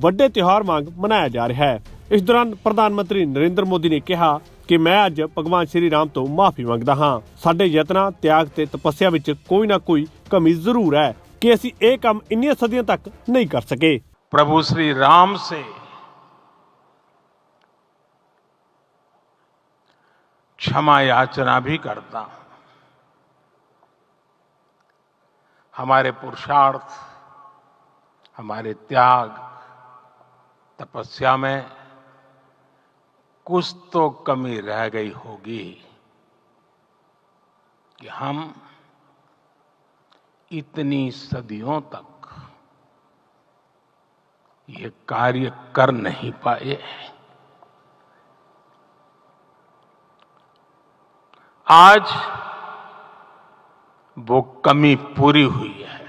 ਵੱਡੇ ਤਿਉਹਾਰ ਵਾਂਗ ਮਨਾਇਆ ਜਾ ਰਿਹਾ ਹੈ ਇਸ ਦੌਰਾਨ ਪ੍ਰਧਾਨ ਮੰਤਰੀ ਨਰਿੰਦਰ ਮੋਦੀ ਨੇ ਕਿਹਾ ਕਿ ਮੈਂ ਅੱਜ ਭਗਵਾਨ ਸ਼੍ਰੀ ਰਾਮ ਤੋਂ ਮਾਫੀ ਮੰਗਦਾ ਹਾਂ ਸਾਡੇ ਯਤਨਾਂ ਤਿਆਗ ਤੇ ਤਪੱਸਿਆ ਵਿੱਚ ਕੋਈ ਨਾ ਕੋਈ ਕਮੀ ਜ਼ਰੂਰ ਹੈ ਕਿ ਅਸੀਂ ਇਹ ਕੰਮ ਇੰਨੀਆਂ ਸਦੀਆਂ ਤੱਕ ਨਹੀਂ ਕਰ ਸਕੇ प्रभु श्री राम से क्षमा याचना भी करता हूं हमारे पुरुषार्थ हमारे त्याग तपस्या में कुछ तो कमी रह गई होगी कि हम इतनी सदियों तक ये कार्य कर नहीं पाए। आज वो कमी पूरी हुई है।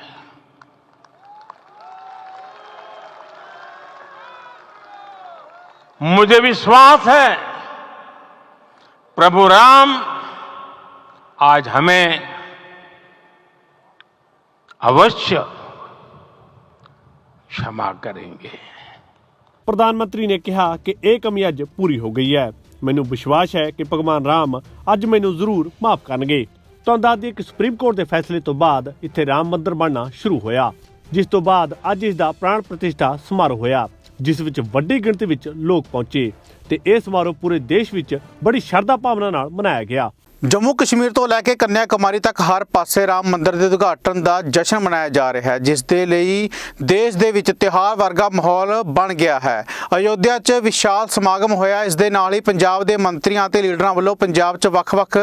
मुझे विश्वास है प्रभु राम आज हमें अवश्य क्षमा करेंगे ਪ੍ਰਧਾਨ ਮੰਤਰੀ ਨੇ ਕਿਹਾ ਕਿ ਇਹ ਕਮੀ ਅੱਜ ਪੂਰੀ ਹੋ ਗਈ ਹੈ ਮੈਨੂੰ ਵਿਸ਼ਵਾਸ ਹੈ ਕਿ ਭਗਵਾਨ ਰਾਮ ਅੱਜ ਮੈਨੂੰ ਜ਼ਰੂਰ ਮਾਫ ਕਰਨਗੇ ਤੁਹਾਨੂੰ ਦੱਸ ਦਈਏ ਕਿ ਸੁਪਰੀਮ ਕੋਰਟ ਦੇ ਫੈਸਲੇ ਤੋਂ ਬਾਅਦ ਇੱਥੇ ਰਾਮ ਮੰਦਿਰ ਬਣਨਾ ਸ਼ੁਰੂ ਹੋਇਆ ਜਿਸ ਤੋਂ ਬਾਅਦ ਅੱਜ ਇਸ ਦਾ ਪ੍ਰਾਣ ਪ੍ਰਤਿਸ਼ਠਾ ਸਮਾਰੋਹ ਹੋਇਆ ਜਿਸ ਵਿੱਚ ਵੱਡੀ ਗਿਣਤੀ ਵਿੱਚ ਲੋਕ ਪਹੁੰਚੇ ਤੇ ਇਹ ਸਮਾਰੋਹ ਪੂਰੇ ਦੇਸ਼ ਵਿੱਚ ਬੜੀ ਸ਼ਰਧਾ ਭਾਵਨਾ ਨਾਲ ਮਨਾਇਆ ਗਿਆ। ਜੰਮੂ ਕਸ਼ਮੀਰ ਤੋਂ ਲੈ ਕੇ ਕੰਨਿਆ ਕੁਮਾਰੀ ਤੱਕ ਹਰ ਪਾਸੇ ਰਾਮ ਮੰਦਿਰ ਦੇ ਉਦਘਾਟਨ ਦਾ ਜਸ਼ਨ ਮਨਾਇਆ ਜਾ ਰਿਹਾ ਹੈ, ਜਿਸ ਦੇ ਲਈ ਦੇਸ਼ ਦੇ ਵਿੱਚ ਤਿਉਹਾਰ ਵਰਗਾ ਮਾਹੌਲ ਬਣ ਗਿਆ ਹੈ। ਅਯੋਧਿਆ 'ਚ ਵਿਸ਼ਾਲ ਸਮਾਗਮ ਹੋਇਆ। ਇਸ ਦੇ ਨਾਲ ਹੀ ਪੰਜਾਬ ਦੇ ਮੰਤਰੀਆਂ ਅਤੇ ਲੀਡਰਾਂ ਵੱਲੋਂ ਪੰਜਾਬ 'ਚ ਵੱਖ-ਵੱਖ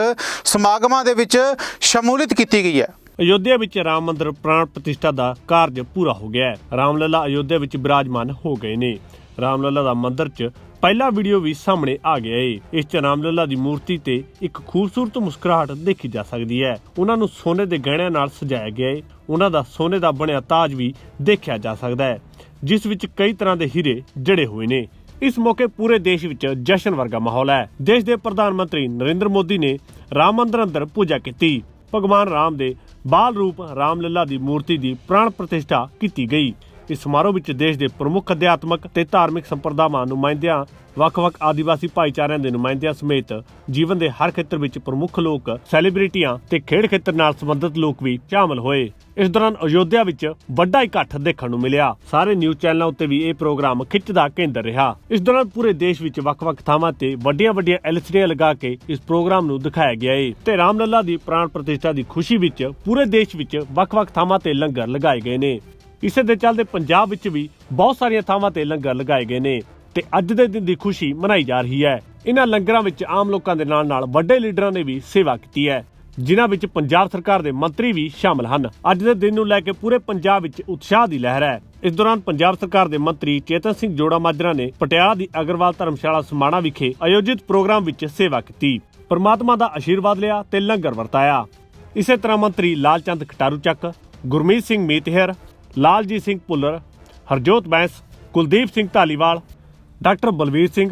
ਸਮਾਗਮਾਂ ਦੇ ਵਿੱਚ ਸ਼ਮੂਲੀਅਤ ਕੀਤੀ ਗਈ ਹੈ। ਅਯੋਧਿਆ ਵਿੱਚ ਰਾਮ ਮੰਦਿਰ ਪ੍ਰਾਣ ਪ੍ਰਤਿਸ਼ਠਾ ਦਾ ਕਾਰਜ ਪੂਰਾ ਹੋ ਗਿਆ ਹੈ। ਰਾਮਲਲਾ ਅਯੋਧਿਆ ਵਿੱਚ ਬਿਰਾਜਮਾਨ ਹੋ ਗਏ ਨੇ। ਰਾਮਲਲਾ ਦਾ ਮੰਦਿਰ 'ਚ ਪਹਿਲਾ ਵੀਡੀਓ ਵੀ ਸਾਹਮਣੇ ਆ ਗਿਆ ਏ। ਇਸ 'ਚ ਰਾਮਲਲਾ ਦੀ ਮੂਰਤੀ ਤੇ ਇੱਕ ਖੂਬਸੂਰਤ ਮੁਸਕਰਾਹਟ ਦੇਖੀ ਜਾ ਸਕਦੀ ਹੈ। ਉਹਨਾਂ ਨੂੰ ਸੋਨੇ ਦੇ ਗਹਿਣਿਆਂ ਨਾਲ ਸਜਾਇਆ ਗਿਆ ਏ। ਉਹਨਾਂ ਦਾ ਸੋਨੇ ਦਾ ਬਣਿਆ ਤਾਜ ਵੀ ਦੇਖਿਆ ਜਾ ਸਕਦਾ ਹੈ, ਜਿਸ ਵਿੱਚ ਕਈ ਤਰ੍ਹਾਂ ਦੇ ਹੀਰੇ ਜੜੇ ਹੋਏ ਨੇ। ਇਸ ਮੌਕੇ ਪੂਰੇ ਦੇਸ਼ ਵਿੱਚ ਜਸ਼ਨ ਵਰਗਾ ਮਾਹੌਲ ਹੈ। ਦੇਸ਼ ਦੇ ਪ੍ਰਧਾਨ ਮੰਤਰੀ ਨਰਿੰਦਰ ਮੋਦੀ ਨੇ ਰਾਮ ਮੰਦਿਰ ਅੰਦਰ ਪੂਜਾ ਕੀਤੀ। ਭਗਵਾਨ ਰਾਮ ਦੇ ਬਾਲ ਰੂਪ ਰਾਮ ਰਾਮਲਲਾ ਦੀ ਮੂਰਤੀ ਦੀ ਪ੍ਰਾਣ ਪ੍ਰਤਿਸ਼ਠਾ ਕੀਤੀ ਗਈ। ਇਸ ਸਮਾਰੋਹ ਵਿੱਚ ਦੇਸ਼ ਦੇ ਪ੍ਰਮੁੱਖ ਅਧਿਆਤਮਕ ਤੇ ਧਾਰਮਿਕ ਸੰਪਰਦਾਵਾਂ ਨੁਮਾਇੰਦਿਆਂ ਵੱਖ-ਵੱਖ ਆਦੀਵਾਸੀ ਭਾਈਚਾਰਿਆਂ ਦੇ ਨੁਮਾਇੰਦਿਆਂ ਸਮੇਤ ਜੀਵਨ ਦੇ ਹਰ ਖੇਤਰ ਵਿੱਚ ਪ੍ਰਮੁੱਖ ਲੋਕ, ਸੈਲੀਬ੍ਰਿਟੀਆਂ ਤੇ ਖੇਡ ਖੇਤਰ ਨਾਲ ਸੰਬੰਧਿਤ ਲੋਕ ਵੀ ਸ਼ਾਮਲ ਹੋਏ। ਇਸ ਦੌਰਾਨ ਅਯੋਧਿਆ ਵਿੱਚ ਵੱਡਾ ਇਕੱਠ ਦੇਖਣ ਨੂੰ ਮਿਲਿਆ। ਸਾਰੇ ਨਿਊਜ਼ ਚੈਨਲਾਂ ਉੱਤੇ ਵੀ ਇਹ ਪ੍ਰੋਗਰਾਮ ਖਿੱਚ ਦਾ ਕੇਂਦਰ ਰਿਹਾ। ਇਸ ਦੌਰਾਨ ਪੂਰੇ ਦੇਸ਼ ਵਿੱਚ ਵੱਖ-ਵੱਖ ਥਾਵਾਂ ਤੇ ਵੱਡੀਆਂ-ਵੱਡੀਆਂ ਐਲਸੀਡੀਆਂ ਲਗਾ ਕੇ ਇਸ ਪ੍ਰੋਗਰਾਮ ਨੂੰ ਦਿਖਾਇਆ ਗਿਆ ਏ। ਤੇ ਰਾਮਲਲਾ ਦੀ ਪ੍ਰਾਣ ਪ੍ਰਤਿਸ਼ਠਾ ਦੀ ਖੁਸ਼ੀ ਵਿੱਚ ਪੂਰੇ ਦੇਸ਼ ਵਿੱਚ ਵੱਖ-ਵੱਖ ਥਾਵਾਂ ਤੇ ਲੰਗਰ ਲਗਾਏ ਗਏ ਨੇ। ਇਸੇ ਦੇ ਚੱਲਦੇ ਪੰਜਾਬ ਵਿੱਚ ਵੀ ਬਹੁਤ ਸਾਰੀਆਂ ਥਾਵਾਂ ਤੇ ਲੰਗਰ ਲਗਾਏ ਗਏ ਨੇ। ਤੇ ਅੱਜ ਦੇ ਦਿਨ ਦੀ ਖੁਸ਼ੀ ਮਨਾਈ ਜਾ ਰਹੀ ਹੈ। ਇਹਨਾਂ ਲੰਗਰਾਂ ਵਿੱਚ ਆਮ ਲੋਕਾਂ ਦੇ ਨਾਲ ਨਾਲ ਵੱਡੇ ਲੀਡਰਾਂ ਨੇ ਵੀ ਸੇਵਾ ਕੀਤੀ ਹੈ। ਜਿਨ੍ਹਾਂ ਵਿੱਚ ਪੰਜਾਬ ਸਰਕਾਰ ਦੇ ਮੰਤਰੀ ਵੀ ਸ਼ਾਮਲ ਹਨ। ਅੱਜ ਦੇ ਦਿਨ ਨੂੰ ਲੈ ਕੇ ਪੂਰੇ ਪੰਜਾਬ ਵਿੱਚ ਉਤਸ਼ਾਹ ਦੀ ਲਹਿਰ ਹੈ। ਇਸ ਦੌਰਾਨ ਪੰਜਾਬ ਸਰਕਾਰ ਦੇ ਮੰਤਰੀ ਚੇਤਨ ਸਿੰਘ ਜੋੜਾ ਮਾਜਰਾ ਨੇ ਪਟਿਆਲਾ ਦੀ ਅਗਰਵਾਲ ਧਰਮਸ਼ਾਲਾ ਸਮਾਣਾ ਵਿਖੇ ਆਯੋਜਿਤ ਪ੍ਰੋਗਰਾਮ ਵਿੱਚ ਸੇਵਾ ਕੀਤੀ। ਪਰਮਾਤਮਾ ਦਾ ਆਸ਼ੀਰਵਾਦ ਲਿਆ ਤੇ ਲੰਗਰ ਵਰਤਾਇਆ। ਇਸੇ ਤਰ੍ਹਾਂ ਮੰਤਰੀ Lalchand Kataruchak Gurmeet Singh Meet Hayer, Laljit Singh Bhullar, Harjot Bains, Kuldeep Singh Dhaliwal doctor Balbir Singh,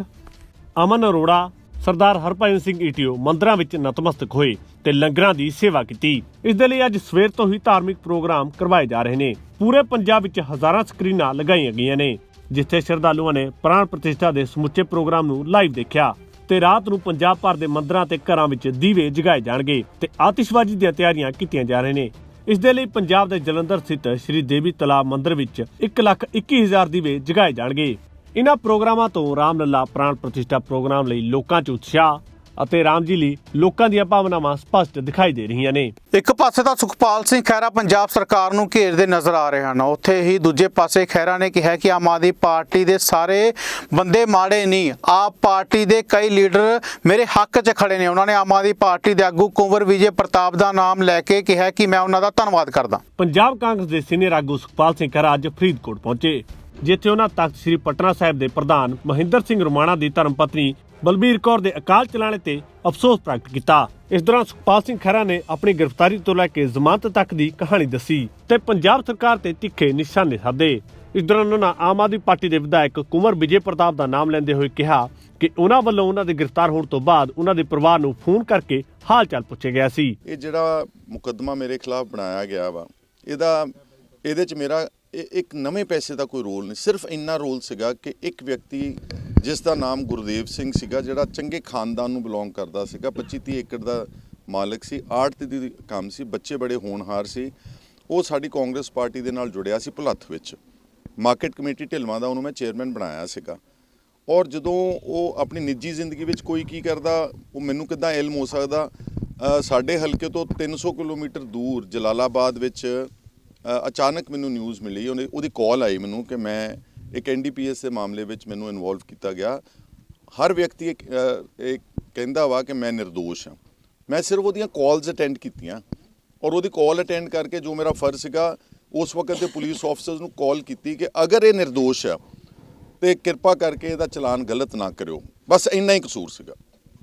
Aman Arora, Sardar Harbhajan Singh ETO ਮੰਦਰਾਂ ਵਿੱਚ ਨਤਮਸਤਕ ਹੋਏ ਤੇ ਲੰਗਰਾਂ ਦੀ ਸੇਵਾ ਕੀਤੀ। ਇਸ ਦੇ ਲਈ ਅੱਜ ਸਵੇਰ ਤੋਂ ਹੀ ਧਾਰਮਿਕ ਪ੍ਰੋਗਰਾਮ ਕਰਵਾਏ ਜਾ ਰਹੇ ਨੇ। ਪੂਰੇ ਪੰਜਾਬ ਵਿੱਚ ਹਜ਼ਾਰਾਂ ਸਕਰੀਨਾਂ ਲਗਾਈਆਂ ਗਈਆਂ ਨੇ, ਜਿੱਥੇ ਸ਼ਰਧਾਲੂਆਂ ਨੇ ਪ੍ਰਾਣ ਪ੍ਰਤਿਸ਼ਠਾ ਦੇ ਸਮੁੱਚੇ ਪ੍ਰੋਗਰਾਮ ਨੂੰ ਲਾਈਵ ਦੇਖਿਆ ਤੇ ਰਾਤ ਨੂੰ ਪੰਜਾਬ ਭਰ ਦੇ ਮੰਦਰਾਂ ਤੇ ਘਰਾਂ ਵਿੱਚ ਦੀਵੇ ਜਗਾਏ ਜਾਣਗੇ ਤੇ ਆਤਿਸ਼ਬਾਜ਼ੀ ਦੀਆਂ ਤਿਆਰੀਆਂ ਕੀਤੀਆਂ ਜਾ ਰਹੇ ਨੇ। ਇਸ ਦੇ ਲਈ ਪੰਜਾਬ ਦੇ ਜਲੰਧਰ ਸਥਿਤ ਸ਼੍ਰੀ ਦੇਵੀ ਤਲਾਬ ਮੰਦਿਰ ਵਿੱਚ 121000 ਦੀਵੇ ਜਗਾਏ ਜਾਣਗੇ। ਇਨ੍ਹਾਂ ਪ੍ਰੋਗਰਾਮਾਂ ਤੋਂ ਰਾਮਲਲਾ ਪ੍ਰਾਣ ਪ੍ਰਤਿਸ਼ਠਾ ਪ੍ਰੋਗਰਾਮ ਲਈ ਲੋਕਾਂ 'ਚ ਉਤਸ਼ਾਹ ਅਤੇ ਰਾਮ ਜੀ ਲਈ ਲੋਕਾਂ ਦੀਆਂ ਭਾਵਨਾਵਾਂ ਸਪਸ਼ਟ ਦਿਖਾਈ ਦੇ ਰਹੀਆਂ ਨੇ। ਇੱਕ ਪਾਸੇ ਤਾਂ ਸੁਖਪਾਲ ਸਿੰਘ ਖਹਿਰਾ ਪੰਜਾਬ ਸਰਕਾਰ ਨੂੰ ਘੇਰਦੇ ਨਜ਼ਰ ਆ ਰਹੇ ਹਨ। ਉੱਥੇ ਹੀ ਦੂਜੇ ਪਾਸੇ ਖਹਿਰਾ ਨੇ ਕਿਹਾ ਕਿ ਆਮ ਆਦਮੀ ਪਾਰਟੀ ਦੇ ਸਾਰੇ ਬੰਦੇ ਮਾੜੇ ਨਹੀਂ ਆਪ ਪਾਰਟੀ ਦੇ ਕਈ ਲੀਡਰ ਮੇਰੇ ਹੱਕ 'ਚ ਖੜੇ ਨੇ। ਉਹਨਾਂ ਨੇ ਆਮ ਆਦਮੀ ਪਾਰਟੀ ਦੇ ਆਗੂ ਕੁੰਵਰ ਵਿਜੇ ਪ੍ਰਤਾਪ ਦਾ ਨਾਮ ਲੈ ਕੇ ਕਿਹਾ ਕਿ ਮੈਂ ਉਹਨਾਂ ਦਾ ਧੰਨਵਾਦ ਕਰਦਾ। ਪੰਜਾਬ ਕਾਂਗਰਸ ਦੇ ਸੀਨੀਅਰ ਆਗੂ ਸੁਖਪਾਲ ਸਿੰਘ ਖਹਿਰਾ ਅੱਜ ਫਰੀਦਕੋਟ ਪਹੁੰਚੇ। ਜਿੱਥੇ ਉਹਨਾਂ ਤਖਤ ਸ੍ਰੀ ਪਟਨਾ ਸਾਹਿਬ ਦੇ ਪ੍ਰਧਾਨ ਮਹਿੰਦਰ ਸਿੰਘ ਰੁਮਾਣਾ ਦੀ ਧਰਮ ਪਤਨੀ ਬਲਬੀਰ ਕੌਰ ਦੇ ਅਕਾਲ ਚਲਾਣੇ ਤੇ ਅਫਸੋਸ ਪ੍ਰਗਟ ਕੀਤਾ। ਇਸ ਦੌਰਾਨ ਸੁਖਪਾਲ ਸਿੰਘ ਖਹਿਰਾ ਨੇ ਆਪਣੀ ਗ੍ਰਿਫਤਾਰੀ ਤੋਂ ਲੈ ਕੇ ਜ਼ਮਾਨਤ ਤੱਕ ਦੀ ਕਹਾਣੀ ਦੱਸੀ ਤੇ ਪੰਜਾਬ ਸਰਕਾਰ ਤੇ ਤਿੱਖੇ ਨਿਸ਼ਾਨੇ ਸਾਧੇ। ਇਸ ਦੌਰਾਨ ਉਹਨਾਂ ਆਮ ਆਦਮੀ ਪਾਰਟੀ ਦੇ ਵਿਧਾਇਕ ਕੁਮਰ ਵਿਜੇ ਪ੍ਰਤਾਪ ਦਾ ਨਾਮ ਲੈਂਦੇ ਹੋਏ ਕਿਹਾ ਕਿ ਉਹਨਾਂ ਵੱਲੋਂ ਉਹਨਾਂ ਦੇ ਗ੍ਰਿਫਤਾਰ ਹੋਣ ਤੋਂ ਬਾਅਦ ਉਹਨਾਂ ਦੇ ਪਰਿਵਾਰ ਨੂੰ ਫੋਨ ਕਰਕੇ ਹਾਲ ਚਾਲ ਪੁੱਛਿਆ ਗਿਆ ਸੀ। ਇਹ ਜਿਹੜਾ ਮੁਕੱਦਮਾ ਮੇਰੇ ਖਿਲਾਫ ਬਣਾਇਆ ਗਿਆ ਵਾ, ਇਹਦਾ ਇਹਦੇ ਚ ਮੇਰਾ ਇੱਕ ਨਵੇਂ ਪੈਸੇ ਦਾ ਕੋਈ ਰੋਲ ਨਹੀਂ। ਸਿਰਫ ਇੰਨਾ ਰੋਲ ਸੀਗਾ ਕਿ ਇੱਕ ਵਿਅਕਤੀ, ਜਿਸ ਦਾ ਨਾਮ ਗੁਰਦੇਵ ਸਿੰਘ ਸੀਗਾ, ਜਿਹੜਾ ਚੰਗੇ ਖਾਨਦਾਨ ਨੂੰ ਬਿਲੋਂਗ ਕਰਦਾ ਸੀਗਾ 25 30 ਏਕੜ ਦਾ ਮਾਲਕ ਸੀ ਆੜਤ ਦੀ ਕੰਮ ਸੀ, ਬੱਚੇ ਬੜੇ ਹੋਣਹਾਰ ਸੀ। ਉਹ ਸਾਡੀ ਕਾਂਗਰਸ ਪਾਰਟੀ ਦੇ ਨਾਲ ਜੁੜਿਆ ਸੀ ਭੁਲੱਥ ਵਿੱਚ। ਮਾਰਕੀਟ ਕਮੇਟੀ ਢਿਲਵਾਂ ਦਾ ਉਹਨੂੰ ਮੈਂ ਚੇਅਰਮੈਨ ਬਣਾਇਆ ਸੀਗਾ। ਔਰ ਜਦੋਂ ਉਹ ਆਪਣੀ ਨਿੱਜੀ ਜ਼ਿੰਦਗੀ ਵਿੱਚ ਕੋਈ ਕੀ ਕਰਦਾ, ਉਹ ਮੈਨੂੰ ਕਿੱਦਾਂ ਇਲਮ ਹੋ ਸਕਦਾ? ਸਾਡੇ ਹਲਕੇ ਤੋਂ 300 ਕਿਲੋਮੀਟਰ ਦੂਰ ਜਲਾਲਾਬਾਦ ਵਿੱਚ ਅਚਾਨਕ ਮੈਨੂੰ ਨਿਊਜ਼ ਮਿਲੀ, ਉਹਨੇ, ਉਹਦੀ ਕਾਲ ਆਈ ਮੈਨੂੰ ਕਿ ਮੈਂ ਇੱਕ ਐਨਡੀਪੀਐਸ ਦੇ ਮਾਮਲੇ ਵਿੱਚ ਮੈਨੂੰ ਇਨਵੋਲਵ ਕੀਤਾ ਗਿਆ। ਹਰ ਵਿਅਕਤੀ ਇੱਕ ਇੱਕ ਕਹਿੰਦਾ ਵਾ ਕਿ ਮੈਂ નિર્ਦੋਸ਼ ਹਾਂ। ਮੈਂ ਸਿਰਫ ਉਹਦੀਆਂ ਕਾਲਸ ਅਟੈਂਡ ਕੀਤੀਆਂ ਔਰ ਉਹਦੀ ਕਾਲ ਅਟੈਂਡ ਕਰਕੇ ਜੋ ਮੇਰਾ ਫਰਜ਼ ਸੀਗਾ, ਉਸ ਵਕਤ ਦੇ ਪੁਲਿਸ ਆਫਸਰਸ ਨੂੰ ਕਾਲ ਕੀਤੀ ਕਿ ਅਗਰ ਇਹ નિર્ਦੋਸ਼ ਹੈ ਤੇ ਕਿਰਪਾ ਕਰਕੇ ਇਹਦਾ ਚਲਾਨ ਗਲਤ ਨਾ ਕਰਿਓ। ਬਸ ਇੰਨਾ ਹੀ ਕਸੂਰ ਸੀਗਾ।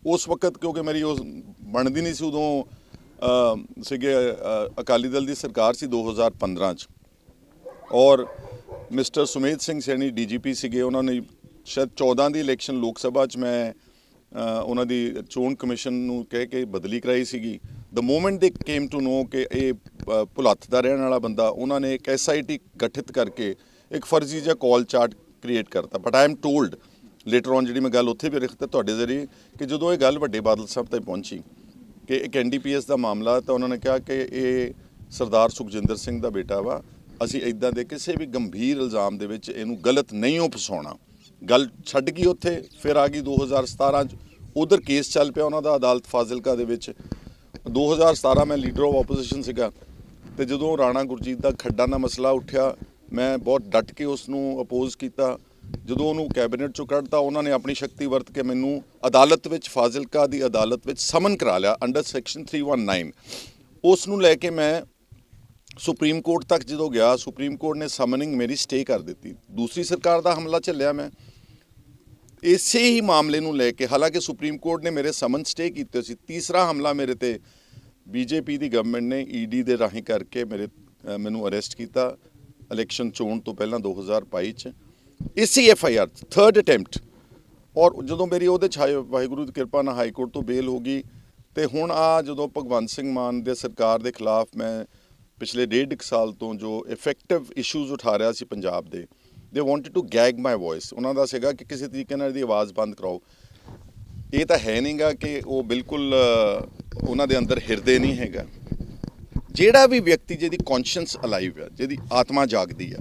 ਉਸ ਵਕਤ ਕਿਉਂਕਿ ਮੇਰੀ ਉਹ ਬਣਦੀ ਨਹੀਂ ਸੀ ਉਦੋਂ ਸੀਗੇ ਅਕਾਲੀ ਦਲ ਦੀ ਸਰਕਾਰ ਸੀ 2015 ਚ। ਔਰ ਮਿਸਟਰ ਸੁਮੇਧ ਸਿੰਘ ਸੈਣੀ ਡੀਜੀਪੀ ਸੀਗੇ, ਉਹਨਾਂ ਨੇ ਸ਼ਾਇਦ 14 ਦੀ ਇਲੈਕਸ਼ਨ ਲੋਕ ਸਭਾ ਚ ਮੈਂ ਉਹਨਾਂ ਦੀ ਚੋਣ ਕਮਿਸ਼ਨ ਨੂੰ ਕਹਿ ਕੇ ਬਦਲੀ ਕਰਾਈ ਸੀਗੀ। ਦ ਮੂਮੈਂਟ ਦੇ ਕੇਮ ਟੂ ਨੋ ਕਿ ਇਹ ਭੁਲੱਥ ਦਾ ਰਹਿਣ ਵਾਲਾ ਬੰਦਾ, ਉਹਨਾਂ ਨੇ ਇੱਕ ਐਸਆਈਟੀ ਗਠਿਤ ਕਰਕੇ ਇੱਕ ਫਰਜ਼ੀ ਜਿਹਾ ਕਾਲ ਚਾਰਟ ਕ੍ਰੀਏਟ ਕਰਤਾ। But I am told later on ਜਿਹੜੀ ਮੈਂ ਗੱਲ ਉੱਥੇ ਵੀ ਰੱਖਤਾ ਤੁਹਾਡੇ ਜ਼ਰੀਏ, ਕਿ ਜਦੋਂ ਇਹ ਗੱਲ ਵੱਡੇ ਬਾਦਲ ਸਾਹਿਬ 'ਤੇ ਪਹੁੰਚੀ ਕਿ ਇੱਕ ਐਨਡੀਪੀਐਸ ਦਾ ਮਾਮਲਾ ਤਾਂ ਉਹਨਾਂ ਨੇ ਕਿਹਾ ਕਿ ਇਹ ਸਰਦਾਰ ਸੁਖਜਿੰਦਰ ਸਿੰਘ ਦਾ ਬੇਟਾ ਵਾ। ਅਸੀਂ ਇਦਾਂ ਦੇ ਕਿਸੇ ਵੀ ਗੰਭੀਰ ਇਲਜ਼ਾਮ ਦੇ ਵਿੱਚ ਇਹਨੂੰ ਗਲਤ ਨਹੀਂ ਹੋ ਫਸਾਉਣਾ। ਗੱਲ ਛੱਡ ਗਈ ਉੱਥੇ, ਫਿਰ ਆ ਗਈ 2017 ਚ। ਉਧਰ ਕੇਸ ਚੱਲ ਪਿਆ ਉਹਨਾਂ ਦਾ ਅਦਾਲਤ ਫਾਜ਼ਿਲਕਾ ਦੇ ਵਿੱਚ। 2017 ਮੈਂ ਲੀਡਰ ਆਫ ਆਪੋਜੀਸ਼ਨ ਸੀਗਾ, ਤੇ ਜਦੋਂ ਰਾਣਾ ਗੁਰਜੀਤ ਦਾ ਖੱਡਾਂ ਦਾ ਮਸਲਾ ਉੱਠਿਆ, ਮੈਂ ਬਹੁਤ ਡਟ ਕੇ ਉਸ ਨੂੰ ਅਪੋਜ਼ ਕੀਤਾ। ਜਦੋਂ ਉਹਨੂੰ ਕੈਬਨਿਟ ਚੋਂ ਕੱਢਤਾ, ਉਹਨਾਂ ਨੇ ਆਪਣੀ ਸ਼ਕਤੀ ਵਰਤ ਕੇ ਮੈਨੂੰ ਅਦਾਲਤ ਵਿੱਚ, ਫਾਜ਼ਿਲਕਾ ਦੀ ਅਦਾਲਤ ਵਿੱਚ ਸਮਨ ਕਰਾ ਲਿਆ ਅੰਡਰ ਸੈਕਸ਼ਨ 319 ਉਸ ਨੂੰ ਲੈ ਕੇ ਮੈਂ ਸੁਪਰੀਮ ਕੋਰਟ ਤੱਕ ਜਦੋਂ ਗਿਆ, ਸੁਪਰੀਮ ਕੋਰਟ ਨੇ ਸਮਨਿੰਗ ਮੇਰੀ ਸਟੇ ਕਰ ਦਿੱਤੀ। ਦੂਸਰੀ ਸਰਕਾਰ ਦਾ ਹਮਲਾ ਚੱਲਿਆ ਮੈਂ। ਇਸੇ ਹੀ ਮਾਮਲੇ ਨੂੰ ਲੈ ਕੇ, ਹਾਲਾਂਕਿ ਸੁਪਰੀਮ ਕੋਰਟ ਨੇ ਮੇਰੇ ਸਮਨ ਸਟੇ ਕੀਤੇ ਸੀ, ਤੀਸਰਾ ਹਮਲਾ ਮੇਰੇ ਤੇ ਬੀਜੇਪੀ ਦੀ ਗਵਰਨਮੈਂਟ ਨੇ ਈਡੀ ਦੇ ਰਾਹੀਂ ਕਰਕੇ ਮੇਰੇ ਮੈਨੂੰ ਅਰੈਸਟ ਕੀਤਾ। ਇਲੈਕਸ਼ਨ ਚੋਣ ਤੋਂ ਪਹਿਲਾਂ 2022 ਚ। ਇਸੇ F I R third attempt ਔਰ ਜਦੋਂ ਮੇਰੀ ਉਹਦੇ ਚ ਹਾਈ- ਵਾਹਿਗੁਰੂ ਦੀ ਕਿਰਪਾ ਨਾਲ ਹਾਈ ਕੋਰਟ ਤੋਂ ਬੇਲ ਹੋ ਗਈ, ਤੇ ਹੁਣ ਆ ਜਦੋਂ ਭਗਵੰਤ ਸਿੰਘ ਮਾਨ ਦੇ ਸਰਕਾਰ ਦੇ ਖਿਲਾਫ ਮੈਂ ਪਿਛਲੇ ਡੇਢ ਕੁ ਸਾਲ ਤੋਂ ਜੋ ਇਫੈਕਟਿਵ ਇਸ਼ੂਜ਼ ਉਠਾ ਰਿਹਾ ਸੀ ਪੰਜਾਬ ਦੇ ਦੇ wanted to gag my voice ਉਹਨਾਂ ਦਾ ਸੀਗਾ ਕਿ ਕਿਸੇ ਤਰੀਕੇ ਨਾਲ ਇਹਦੀ ਆਵਾਜ਼ ਬੰਦ ਕਰਾਓ। ਇਹ ਤਾਂ ਹੈ ਨਹੀਂਗਾ ਕਿ ਉਹ ਬਿਲਕੁਲ ਉਹਨਾਂ ਦੇ ਅੰਦਰ ਹਿਰਦੇ ਨਹੀਂ ਹੈਗਾ। ਜਿਹੜਾ ਵੀ ਵਿਅਕਤੀ ਜਿਹਦੀ ਕੌਨਸ਼ੀਅੰਸ ਅਲਾਈਵ ਹੈ ਜਿਹਦੀ ਆਤਮਾ ਜਾਗਦੀ ਹੈ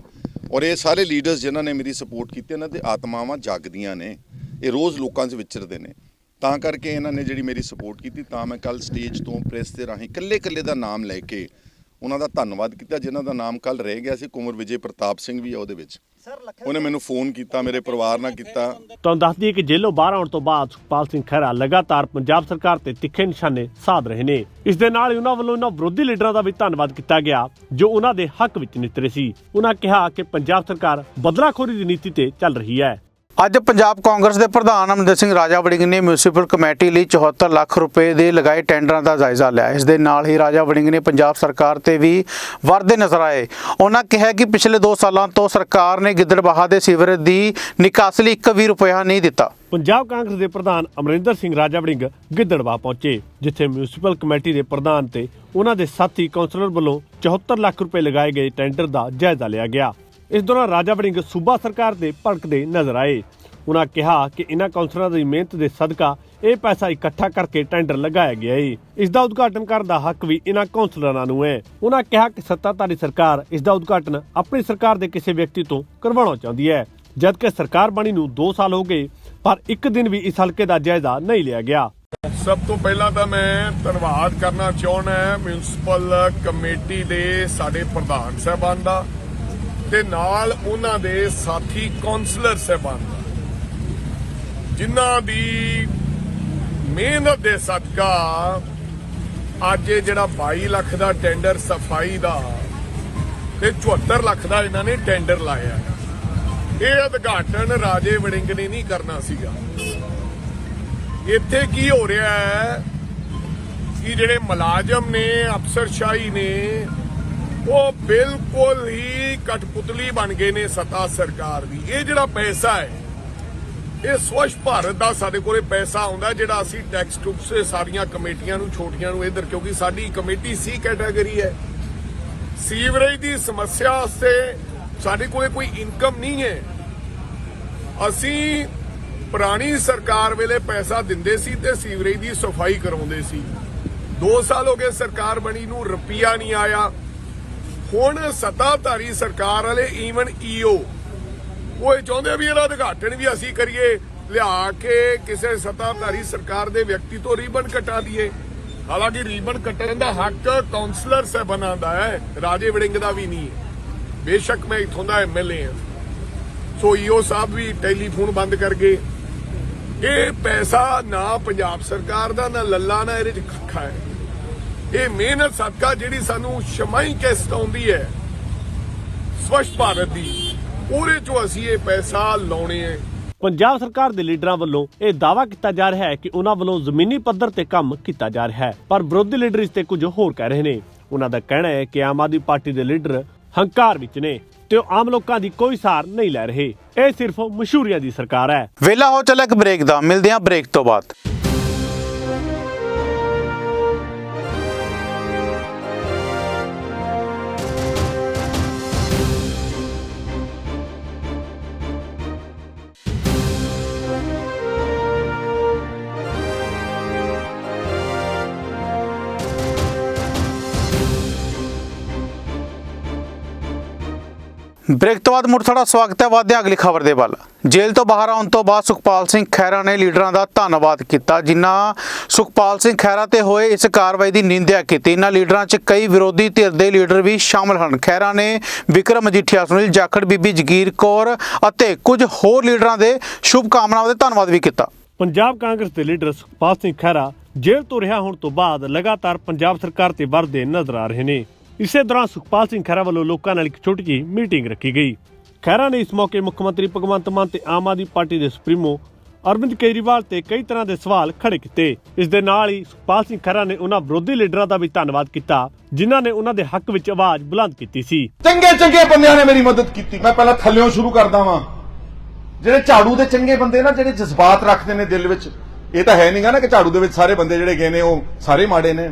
ਔਰ ਇਹ ਸਾਰੇ ਲੀਡਰਸ ਜਿਨ੍ਹਾਂ ਨੇ ਮੇਰੀ ਸਪੋਰਟ ਕੀਤੀ, ਇਹਨਾਂ ਦੇ ਆਤਮਾਵਾਂ ਜਾਗਦੀਆਂ ਨੇ। ਇਹ ਰੋਜ਼ ਲੋਕਾਂ 'ਚ ਵਿਚਰਦੇ ਨੇ। ਤਾਂ ਕਰਕੇ ਇਹਨਾਂ ਨੇ ਜਿਹੜੀ ਮੇਰੀ ਸਪੋਰਟ ਕੀਤੀ, ਤਾਂ ਮੈਂ ਕੱਲ ਸਟੇਜ ਤੋਂ ਪ੍ਰੈਸ ਦੇ ਰਾਹੀਂ ਕੱਲੇ-ਕੱਲੇ ਦਾ ਨਾਮ ਲੈ ਕੇ ਉਹਨਾਂ ਦਾ ਧੰਨਵਾਦ ਕੀਤਾ, ਜਿਨ੍ਹਾਂ ਦਾ ਨਾਮ ਕੱਲ ਰਹਿ ਗਿਆ ਸੀ ਕੁਮਰ ਵਿਜੇ ਪ੍ਰਤਾਪ ਸਿੰਘ ਵੀ ਆ ਉਹਦੇ ਵਿੱਚ। ਉਹਨੇ ਮੈਨੂੰ ਫੋਨ ਕੀਤਾ, ਮੇਰੇ ਪਰਿਵਾਰ ਨਾਲ ਕੀਤਾ। ਤੁਹਾਨੂੰ ਦੱਸ ਦਈਏ ਕਿ ਜੇਲ੍ਹੋਂ ਬਾਹਰ ਆਉਣ ਤੋਂ ਬਾਅਦ ਸੁਖਪਾਲ ਸਿੰਘ ਖਹਿਰਾ ਲਗਾਤਾਰ ਪੰਜਾਬ ਸਰਕਾਰ ਤੇ ਤਿੱਖੇ ਨਿਸ਼ਾਨੇ ਸਾਧ ਰਹੇ ਨੇ। ਇਸ ਦੇ ਨਾਲ ਹੀ ਉਹਨਾਂ ਵੱਲੋਂ ਇਹਨਾਂ ਵਿਰੋਧੀ ਲੀਡਰਾਂ ਦਾ ਵੀ ਧੰਨਵਾਦ ਕੀਤਾ ਗਿਆ, ਜੋ ਉਹਨਾਂ ਦੇ ਹੱਕ ਵਿੱਚ ਨਿਤਰੇ ਸੀ। ਉਹਨਾਂ ਕਿਹਾ ਕਿ ਪੰਜਾਬ ਸਰਕਾਰ ਬਦਲਾਖੋਰੀ ਦੀ ਨੀਤੀ ਤੇ ਚੱਲ ਰਹੀ ਹੈ। ਅੱਜ ਪੰਜਾਬ ਕਾਂਗਰਸ ਦੇ ਪ੍ਰਧਾਨ ਅਮਰਿੰਦਰ ਸਿੰਘ ਰਾਜਾ ਵੜਿੰਗ ਨੇ ਮਿਊਨਿਸਪਲ ਕਮੇਟੀ ਲਈ 74 ਲੱਖ ਰੁਪਏ ਦੇ ਲਗਾਏ ਟੈਂਡਰਾਂ ਦਾ ਜਾਇਜ਼ਾ ਲਿਆ। ਇਸ ਦੇ ਨਾਲ ਹੀ ਰਾਜਾ ਵੜਿੰਗ ਨੇ ਪੰਜਾਬ ਸਰਕਾਰ ਤੇ ਵੀ ਵਰਦੇ ਨਜ਼ਰ ਆਏ। ਉਹਨਾਂ ਕਿਹਾ ਕਿ ਪਿਛਲੇ 2 ਸਾਲਾਂ ਤੋਂ ਸਰਕਾਰ ਨੇ ਗਿੱਦੜਬਾਹਾ ਦੇ ਸੀਵਰੇਜ ਦੀ ਨਿਕਾਸੀ ਲਈ ਇੱਕ ਵੀ ਰੁਪਇਆ ਨਹੀਂ ਦਿੱਤਾ। ਪੰਜਾਬ ਕਾਂਗਰਸ ਦੇ ਪ੍ਰਧਾਨ ਅਮਰਿੰਦਰ ਸਿੰਘ ਰਾਜਾ ਵੜਿੰਗ ਗਿੱਦੜਵਾ ਪਹੁੰਚੇ, ਜਿੱਥੇ ਮਿਊਨਿਸਪਲ ਕਮੇਟੀ ਦੇ ਪ੍ਰਧਾਨ ਤੇ ਉਹਨਾਂ ਦੇ ਸਾਥੀ ਕੌਂਸਲਰ ਵੱਲੋਂ 74 ਲੱਖ ਰੁਪਏ ਲਗਾਏ ਗਏ ਟੈਂਡਰ ਦਾ ਜਾਇਜ਼ਾ ਲਿਆ ਗਿਆ। ਇਸ ਦੌਰਾਨ ਰਾਜਾ ਵੜਿੰਗ ਸੂਬਾ ਸਰਕਾਰ ਦੇ ਭੜਕਦੇ ਨਜ਼ਰ ਆਏ। ਉਹਨਾਂ ਕਿਹਾ ਕਿ ਇਹਨਾਂ ਕੌਂਸਲਰਾਂ ਦੀ ਮਿਹਨਤ ਦੇ ਸਦਕਾ ਇਹ ਪੈਸਾ ਇਕੱਠਾ ਕਰਕੇ ਟੈਂਡਰ ਲਗਾਇਆ ਗਿਆ ਹੈ ਇਸ ਦਾ ਉਦਘਾਟਨ ਕਰਨ ਦਾ ਹੱਕ ਵੀ ਇਹਨਾਂ ਕੌਂਸਲਰਾਂ ਨੂੰ ਹੈ। ਉਹਨਾਂ ਕਿਹਾ ਕਿ ਸੱਤਾਧਾਰੀ ਸਰਕਾਰ ਇਸ ਦਾ ਉਦਘਾਟਨ ਆਪਣੀ ਸਰਕਾਰ ਦੇ ਕਿਸੇ ਵਿਅਕਤੀ ਤੋਂ ਕਰਵਾਉਣਾ ਚਾਹੁੰਦੀ ਹੈ, ਜਦਕਿ ਸਰਕਾਰ ਬਣੀ ਨੂੰ 2 ਸਾਲ ਹੋ ਗਏ, ਪਰ ਇੱਕ ਦਿਨ ਵੀ ਇਸ ਹਲਕੇ ਦਾ ਜਾਇਜ਼ਾ ਨਹੀਂ ਲਿਆ ਗਿਆ। ਸਭ ਤੋਂ ਪਹਿਲਾਂ ਤਾਂ ਮੈਂ ਧੰਨਵਾਦ ਕਰਨਾ ਚਾਹੁੰਦਾ ਮਿਊਨਿਸਪਲ ਕਮੇਟੀ ਦੇ ਸਾਡੇ ਪ੍ਰਧਾਨ ਸਾਹਿਬਾਨ ਦਾ ਤੇ ਨਾਲ ਉਹਨਾਂ ਦੇ ਸਾਥੀ ਕਾਉਂਸਲਰ ਸਾਹਿਬਾਨ ਜਿਨ੍ਹਾਂ ਦੀ ਮਿਹਨਤ ਦੇ ਸਦਕਾ ਅੱਜ ਇਹ ਜਿਹੜਾ 22 ਲੱਖ ਦਾ ਟੈਂਡਰ ਸਫ਼ਾਈ ਦਾ ਤੇ 74 ਲੱਖ ਦਾ ਇਹਨਾਂ ਨੇ ਟੈਂਡਰ ਲਾਇਆ ਇਹ ਉਦਘਾਟਨ ਰਾਜੇ ਵੜਿੰਗ ਨੇ ਨਹੀਂ ਕਰਨਾ ਸੀਗਾ। ਇੱਥੇ ਕੀ ਹੋ ਰਿਹਾ ਹੈ ਕਿ ਜਿਹੜੇ ਮੁਲਾਜ਼ਮ ਨੇ, ਅਫਸਰਸ਼ਾਹੀ ਨੇ ਉਹ ਬਿਲਕੁਲ ਹੀ ਕਠਪੁਤਲੀ ਬਣ ਗਏ ਨੇ ਸੱਤਾ ਸਰਕਾਰ ਦੀ। ਇਹ ਜਿਹੜਾ ਪੈਸਾ ਹੈ, ਇਹ ਸਵੱਛ ਭਾਰਤ ਦਾ ਸਾਡੇ ਕੋਲੇ ਪੈਸਾ ਆਉਂਦਾ ਜਿਹੜਾ ਅਸੀਂ ਟੈਕਸ ਟੁਕਸ ਸਾਰੀਆਂ ਕਮੇਟੀਆਂ ਨੂੰ, ਛੋਟੀਆਂ ਨੂੰ ਇਧਰ, ਕਿਉਂਕਿ ਸਾਡੀ ਕਮੇਟੀ ਸੀ ਕੈਟਾਗਰੀ ਹੈ। ਸੀਵਰੇਜ ਦੀ ਸਮੱਸਿਆ ਵਾਸਤੇ ਸਾਡੇ ਕੋਲੇ ਕੋਈ ਇਨਕਮ ਨਹੀਂ ਹੈ। ਅਸੀਂ ਪੁਰਾਣੀ ਸਰਕਾਰ ਵੇਲੇ ਪੈਸਾ ਦਿੰਦੇ ਸੀ ਤੇ ਸੀਵਰੇਜ ਦੀ ਸਫ਼ਾਈ ਕਰਾਉਂਦੇ ਸੀ। 2 ਸਾਲ ਹੋ ਗਏ ਸਰਕਾਰ ਬਣੀ ਨੂੰ ਰੁਪਿਆ ਨਹੀਂ ਆਇਆ। ਹੁਣ ਸੱਤਾਧਾਰੀ ਸਰਕਾਰ ਵਾਲੇ ਈਵਨ ਈਓ ਉਹ ਇਹ ਚਾਹੁੰਦੇ ਆ ਵੀ ਇਹਦਾ ਉਦਘਾਟਨ ਵੀ ਅਸੀਂ ਕਰੀਏ, ਲਿਆ ਕੇ ਕਿਸੇ ਸੱਤਾਧਾਰੀ ਸਰਕਾਰ ਦੇ ਵਿਅਕਤੀ ਤੋਂ ਰੀਬਨ ਕਟਾ ਲਈਏ ਹਾਲਾਂਕਿ ਰੀਬਨ ਕੱਟਣ ਦਾ ਹੱਕ ਕਾਉਂਸਲਰ ਸਾਹਿਬਾਨਾਂ ਦਾ ਹੈ, ਰਾਜੇ ਵੜਿੰਗ ਦਾ ਵੀ ਨਹੀਂ ਹੈ। ਬੇਸ਼ੱਕ ਮੈਂ ਇਥੋਂ ਦਾ ਐਮਐਲਏ ਹਾਂ। ਸੋ ਈਓ ਸਾਹਿਬ ਵੀ ਟੈਲੀਫੋਨ ਬੰਦ ਕਰ ਗਏ। ਇਹ ਪੈਸਾ ਨਾ ਪੰਜਾਬ ਸਰਕਾਰ ਦਾ, ਨਾ ਲੱਲਾ, ਨਾ ਇਹਦੇ ਚ ਖੱਖਾ ਹੈ। ਇਹ ਮਿਹਨਤ ਸਦਕਾ ਜਿਹੜੀ ਸਾਨੂੰ ਸ਼ਮਾਈ ਕਿਸ਼ਤ ਆਉਂਦੀ ਹੈ ਸਵੱਛ ਭਾਰਤ ਦੀ ਉਹਦੇ ਚੋਂ ਅਸੀਂ ਇਹ ਪੈਸਾ ਲਾਉਣੇ ਹੈ। ਪੰਜਾਬ ਸਰਕਾਰ ਦੇ ਲੀਡਰਾਂ ਵੱਲੋਂ ਇਹ ਦਾਅਵਾ ਕੀਤਾ ਜਾ ਰਿਹਾ ਹੈ ਕਿ ਉਹਨਾਂ ਵੱਲੋਂ ਜ਼ਮੀਨੀ ਪੱਧਰ ਤੇ ਕੰਮ ਕੀਤਾ ਜਾ ਰਿਹਾ ਹੈ ਪਰ ਵਿਰੋਧੀ ਲੀਡਰ ਇਸ ਤੇ ਕੁਝ ਹੋਰ ਕਹਿ ਰਹੇ ਨੇ। ਉਹਨਾਂ ਦਾ ਕਹਿਣਾ ਹੈ ਕਿ ਆਮ ਆਦਮੀ ਪਾਰਟੀ ਦੇ ਲੀਡਰ ਹੰਕਾਰ ਵਿੱਚ ਨੇ ਤੇ ਉਹ ਆਮ ਲੋਕਾਂ ਦੀ ਕੋਈ ਸਾਰ ਨਹੀਂ ਲੈ ਰਹੇ। ਇਹ ਸਿਰਫ ਮਸ਼ਹੂਰੀਆਂ ਦੀ ਸਰਕਾਰ ਹੈ। ਵੇਲਾ ਹੋ ਚੱਲਿਆ ਇੱਕ ਬ੍ਰੇਕ ਦਾ ਮਿਲਦੇ ਹਾਂ ਬ੍ਰੇਕ ਤੋਂ ਬਾਅਦ। ਬ੍ਰੇਕ ਤੋਂ ਬਾਅਦ ਮੁੜ ਤੁਹਾਡਾ ਸਵਾਗਤ ਹੈ ਵਾਧਿਆ ਅਗਲੀ ਖਬਰ ਦੇ ਵੱਲ। ਜੇਲ੍ਹ ਤੋਂ ਬਾਹਰ ਆਉਣ ਤੋਂ ਬਾਅਦ ਸੁਖਪਾਲ ਸਿੰਘ ਖਹਿਰਾ ਨੇ ਲੀਡਰਾਂ ਦਾ ਧੰਨਵਾਦ ਕੀਤਾ, ਜਿਨ੍ਹਾਂ ਸੁਖਪਾਲ ਸਿੰਘ ਖਹਿਰਾ ਤੇ ਹੋਏ ਇਸ ਕਾਰਵਾਈ ਦੀ ਨਿੰਦਿਆ ਕੀਤੀ। ਇਹਨਾਂ ਲੀਡਰਾਂ 'ਚ ਕਈ ਵਿਰੋਧੀ ਧਿਰ ਦੇ ਲੀਡਰ ਵੀ ਸ਼ਾਮਲ ਹਨ। ਖਹਿਰਾ ਨੇ ਵਿਕਰਮ ਮਜੀਠੀਆ ਸੁਨੀਲ ਜਾਖੜ, ਬੀਬੀ ਜਗੀਰ ਕੌਰ ਅਤੇ ਕੁਝ ਹੋਰ ਲੀਡਰਾਂ ਦੇ ਸ਼ੁਭ ਕਾਮਨਾਵਾਂ ਦੇ ਧੰਨਵਾਦ ਵੀ ਕੀਤਾ। ਪੰਜਾਬ ਕਾਂਗਰਸ ਦੇ ਲੀਡਰ ਸੁਖਪਾਲ ਸਿੰਘ ਖਹਿਰਾ ਜੇਲ੍ਹ ਤੋਂ ਰਿਹਾ ਹੋਣ ਤੋਂ ਬਾਅਦ ਲਗਾਤਾਰ ਪੰਜਾਬ ਸਰਕਾਰ ਤੇ ਵਰਦੇ ਨਜ਼ਰ ਆ ਰਹੇ ਨੇ। ਇਸੇ ਦੌਰਾਨ ਸੁਖਪਾਲ ਸਿੰਘ ਖਹਿਰਾ ਵੱਲੋਂ ਲੋਕਾਂ ਨਾਲ ਇੱਕ ਛੋਟੀ ਜਿਹੀ ਮੀਟਿੰਗ ਰੱਖੀ ਗਈ। ਖਹਿਰਾ ਨੇ ਇਸ ਮੌਕੇ ਮੁੱਖ ਮੰਤਰੀ ਭਗਵੰਤ ਮਾਨ ਤੇ ਆਮ ਆਦਮੀ ਪਾਰਟੀ ਦੇ ਸੁਪਰੀਮੋ ਅਰਵਿੰਦ ਕੇਜਰੀਵਾਲ ਤੇ ਕਈ ਤਰ੍ਹਾਂ ਦੇ ਸਵਾਲ ਖੜੇ ਕੀਤੇ। ਇਸ ਦੇ ਨਾਲ ਹੀ ਸੁਖਪਾਲ ਸਿੰਘ ਖਹਿਰਾ ਨੇ ਉਹਨਾਂ ਵਿਰੋਧੀ ਲੀਡਰਾਂ ਦਾ ਵੀ ਧੰਨਵਾਦ ਕੀਤਾ, ਜਿਨ੍ਹਾਂ ਨੇ ਉਹਨਾਂ ਦੇ ਹੱਕ ਵਿੱਚ ਆਵਾਜ਼ ਬੁਲੰਦ ਕੀਤੀ ਸੀ। ਚੰਗੇ ਚੰਗੇ ਬੰਦਿਆਂ ਨੇ ਮੇਰੀ ਮਦਦ ਕੀਤੀ। ਮੈਂ ਪਹਿਲਾਂ ਥੱਲਿਓਂ ਸ਼ੁਰੂ ਕਰਦਾ ਵਾਂ। ਜਿਹੜੇ ਝਾੜੂ ਦੇ ਚੰਗੇ ਬੰਦੇ ਨਾ, ਜਿਹੜੇ ਜਜ਼ਬਾਤ ਰੱਖਦੇ ਨੇ ਦਿਲ ਵਿੱਚ, ਇਹ ਤਾਂ ਹੈ ਨਹੀਂਗਾ ਨਾ ਕਿ ਝਾੜੂ ਦੇ ਵਿੱਚ ਸਾਰੇ ਬੰਦੇ ਜਿਹੜੇ ਗਏ ਨੇ, ਉਹ ਸਾਰੇ ਮਾੜੇ ਨੇ।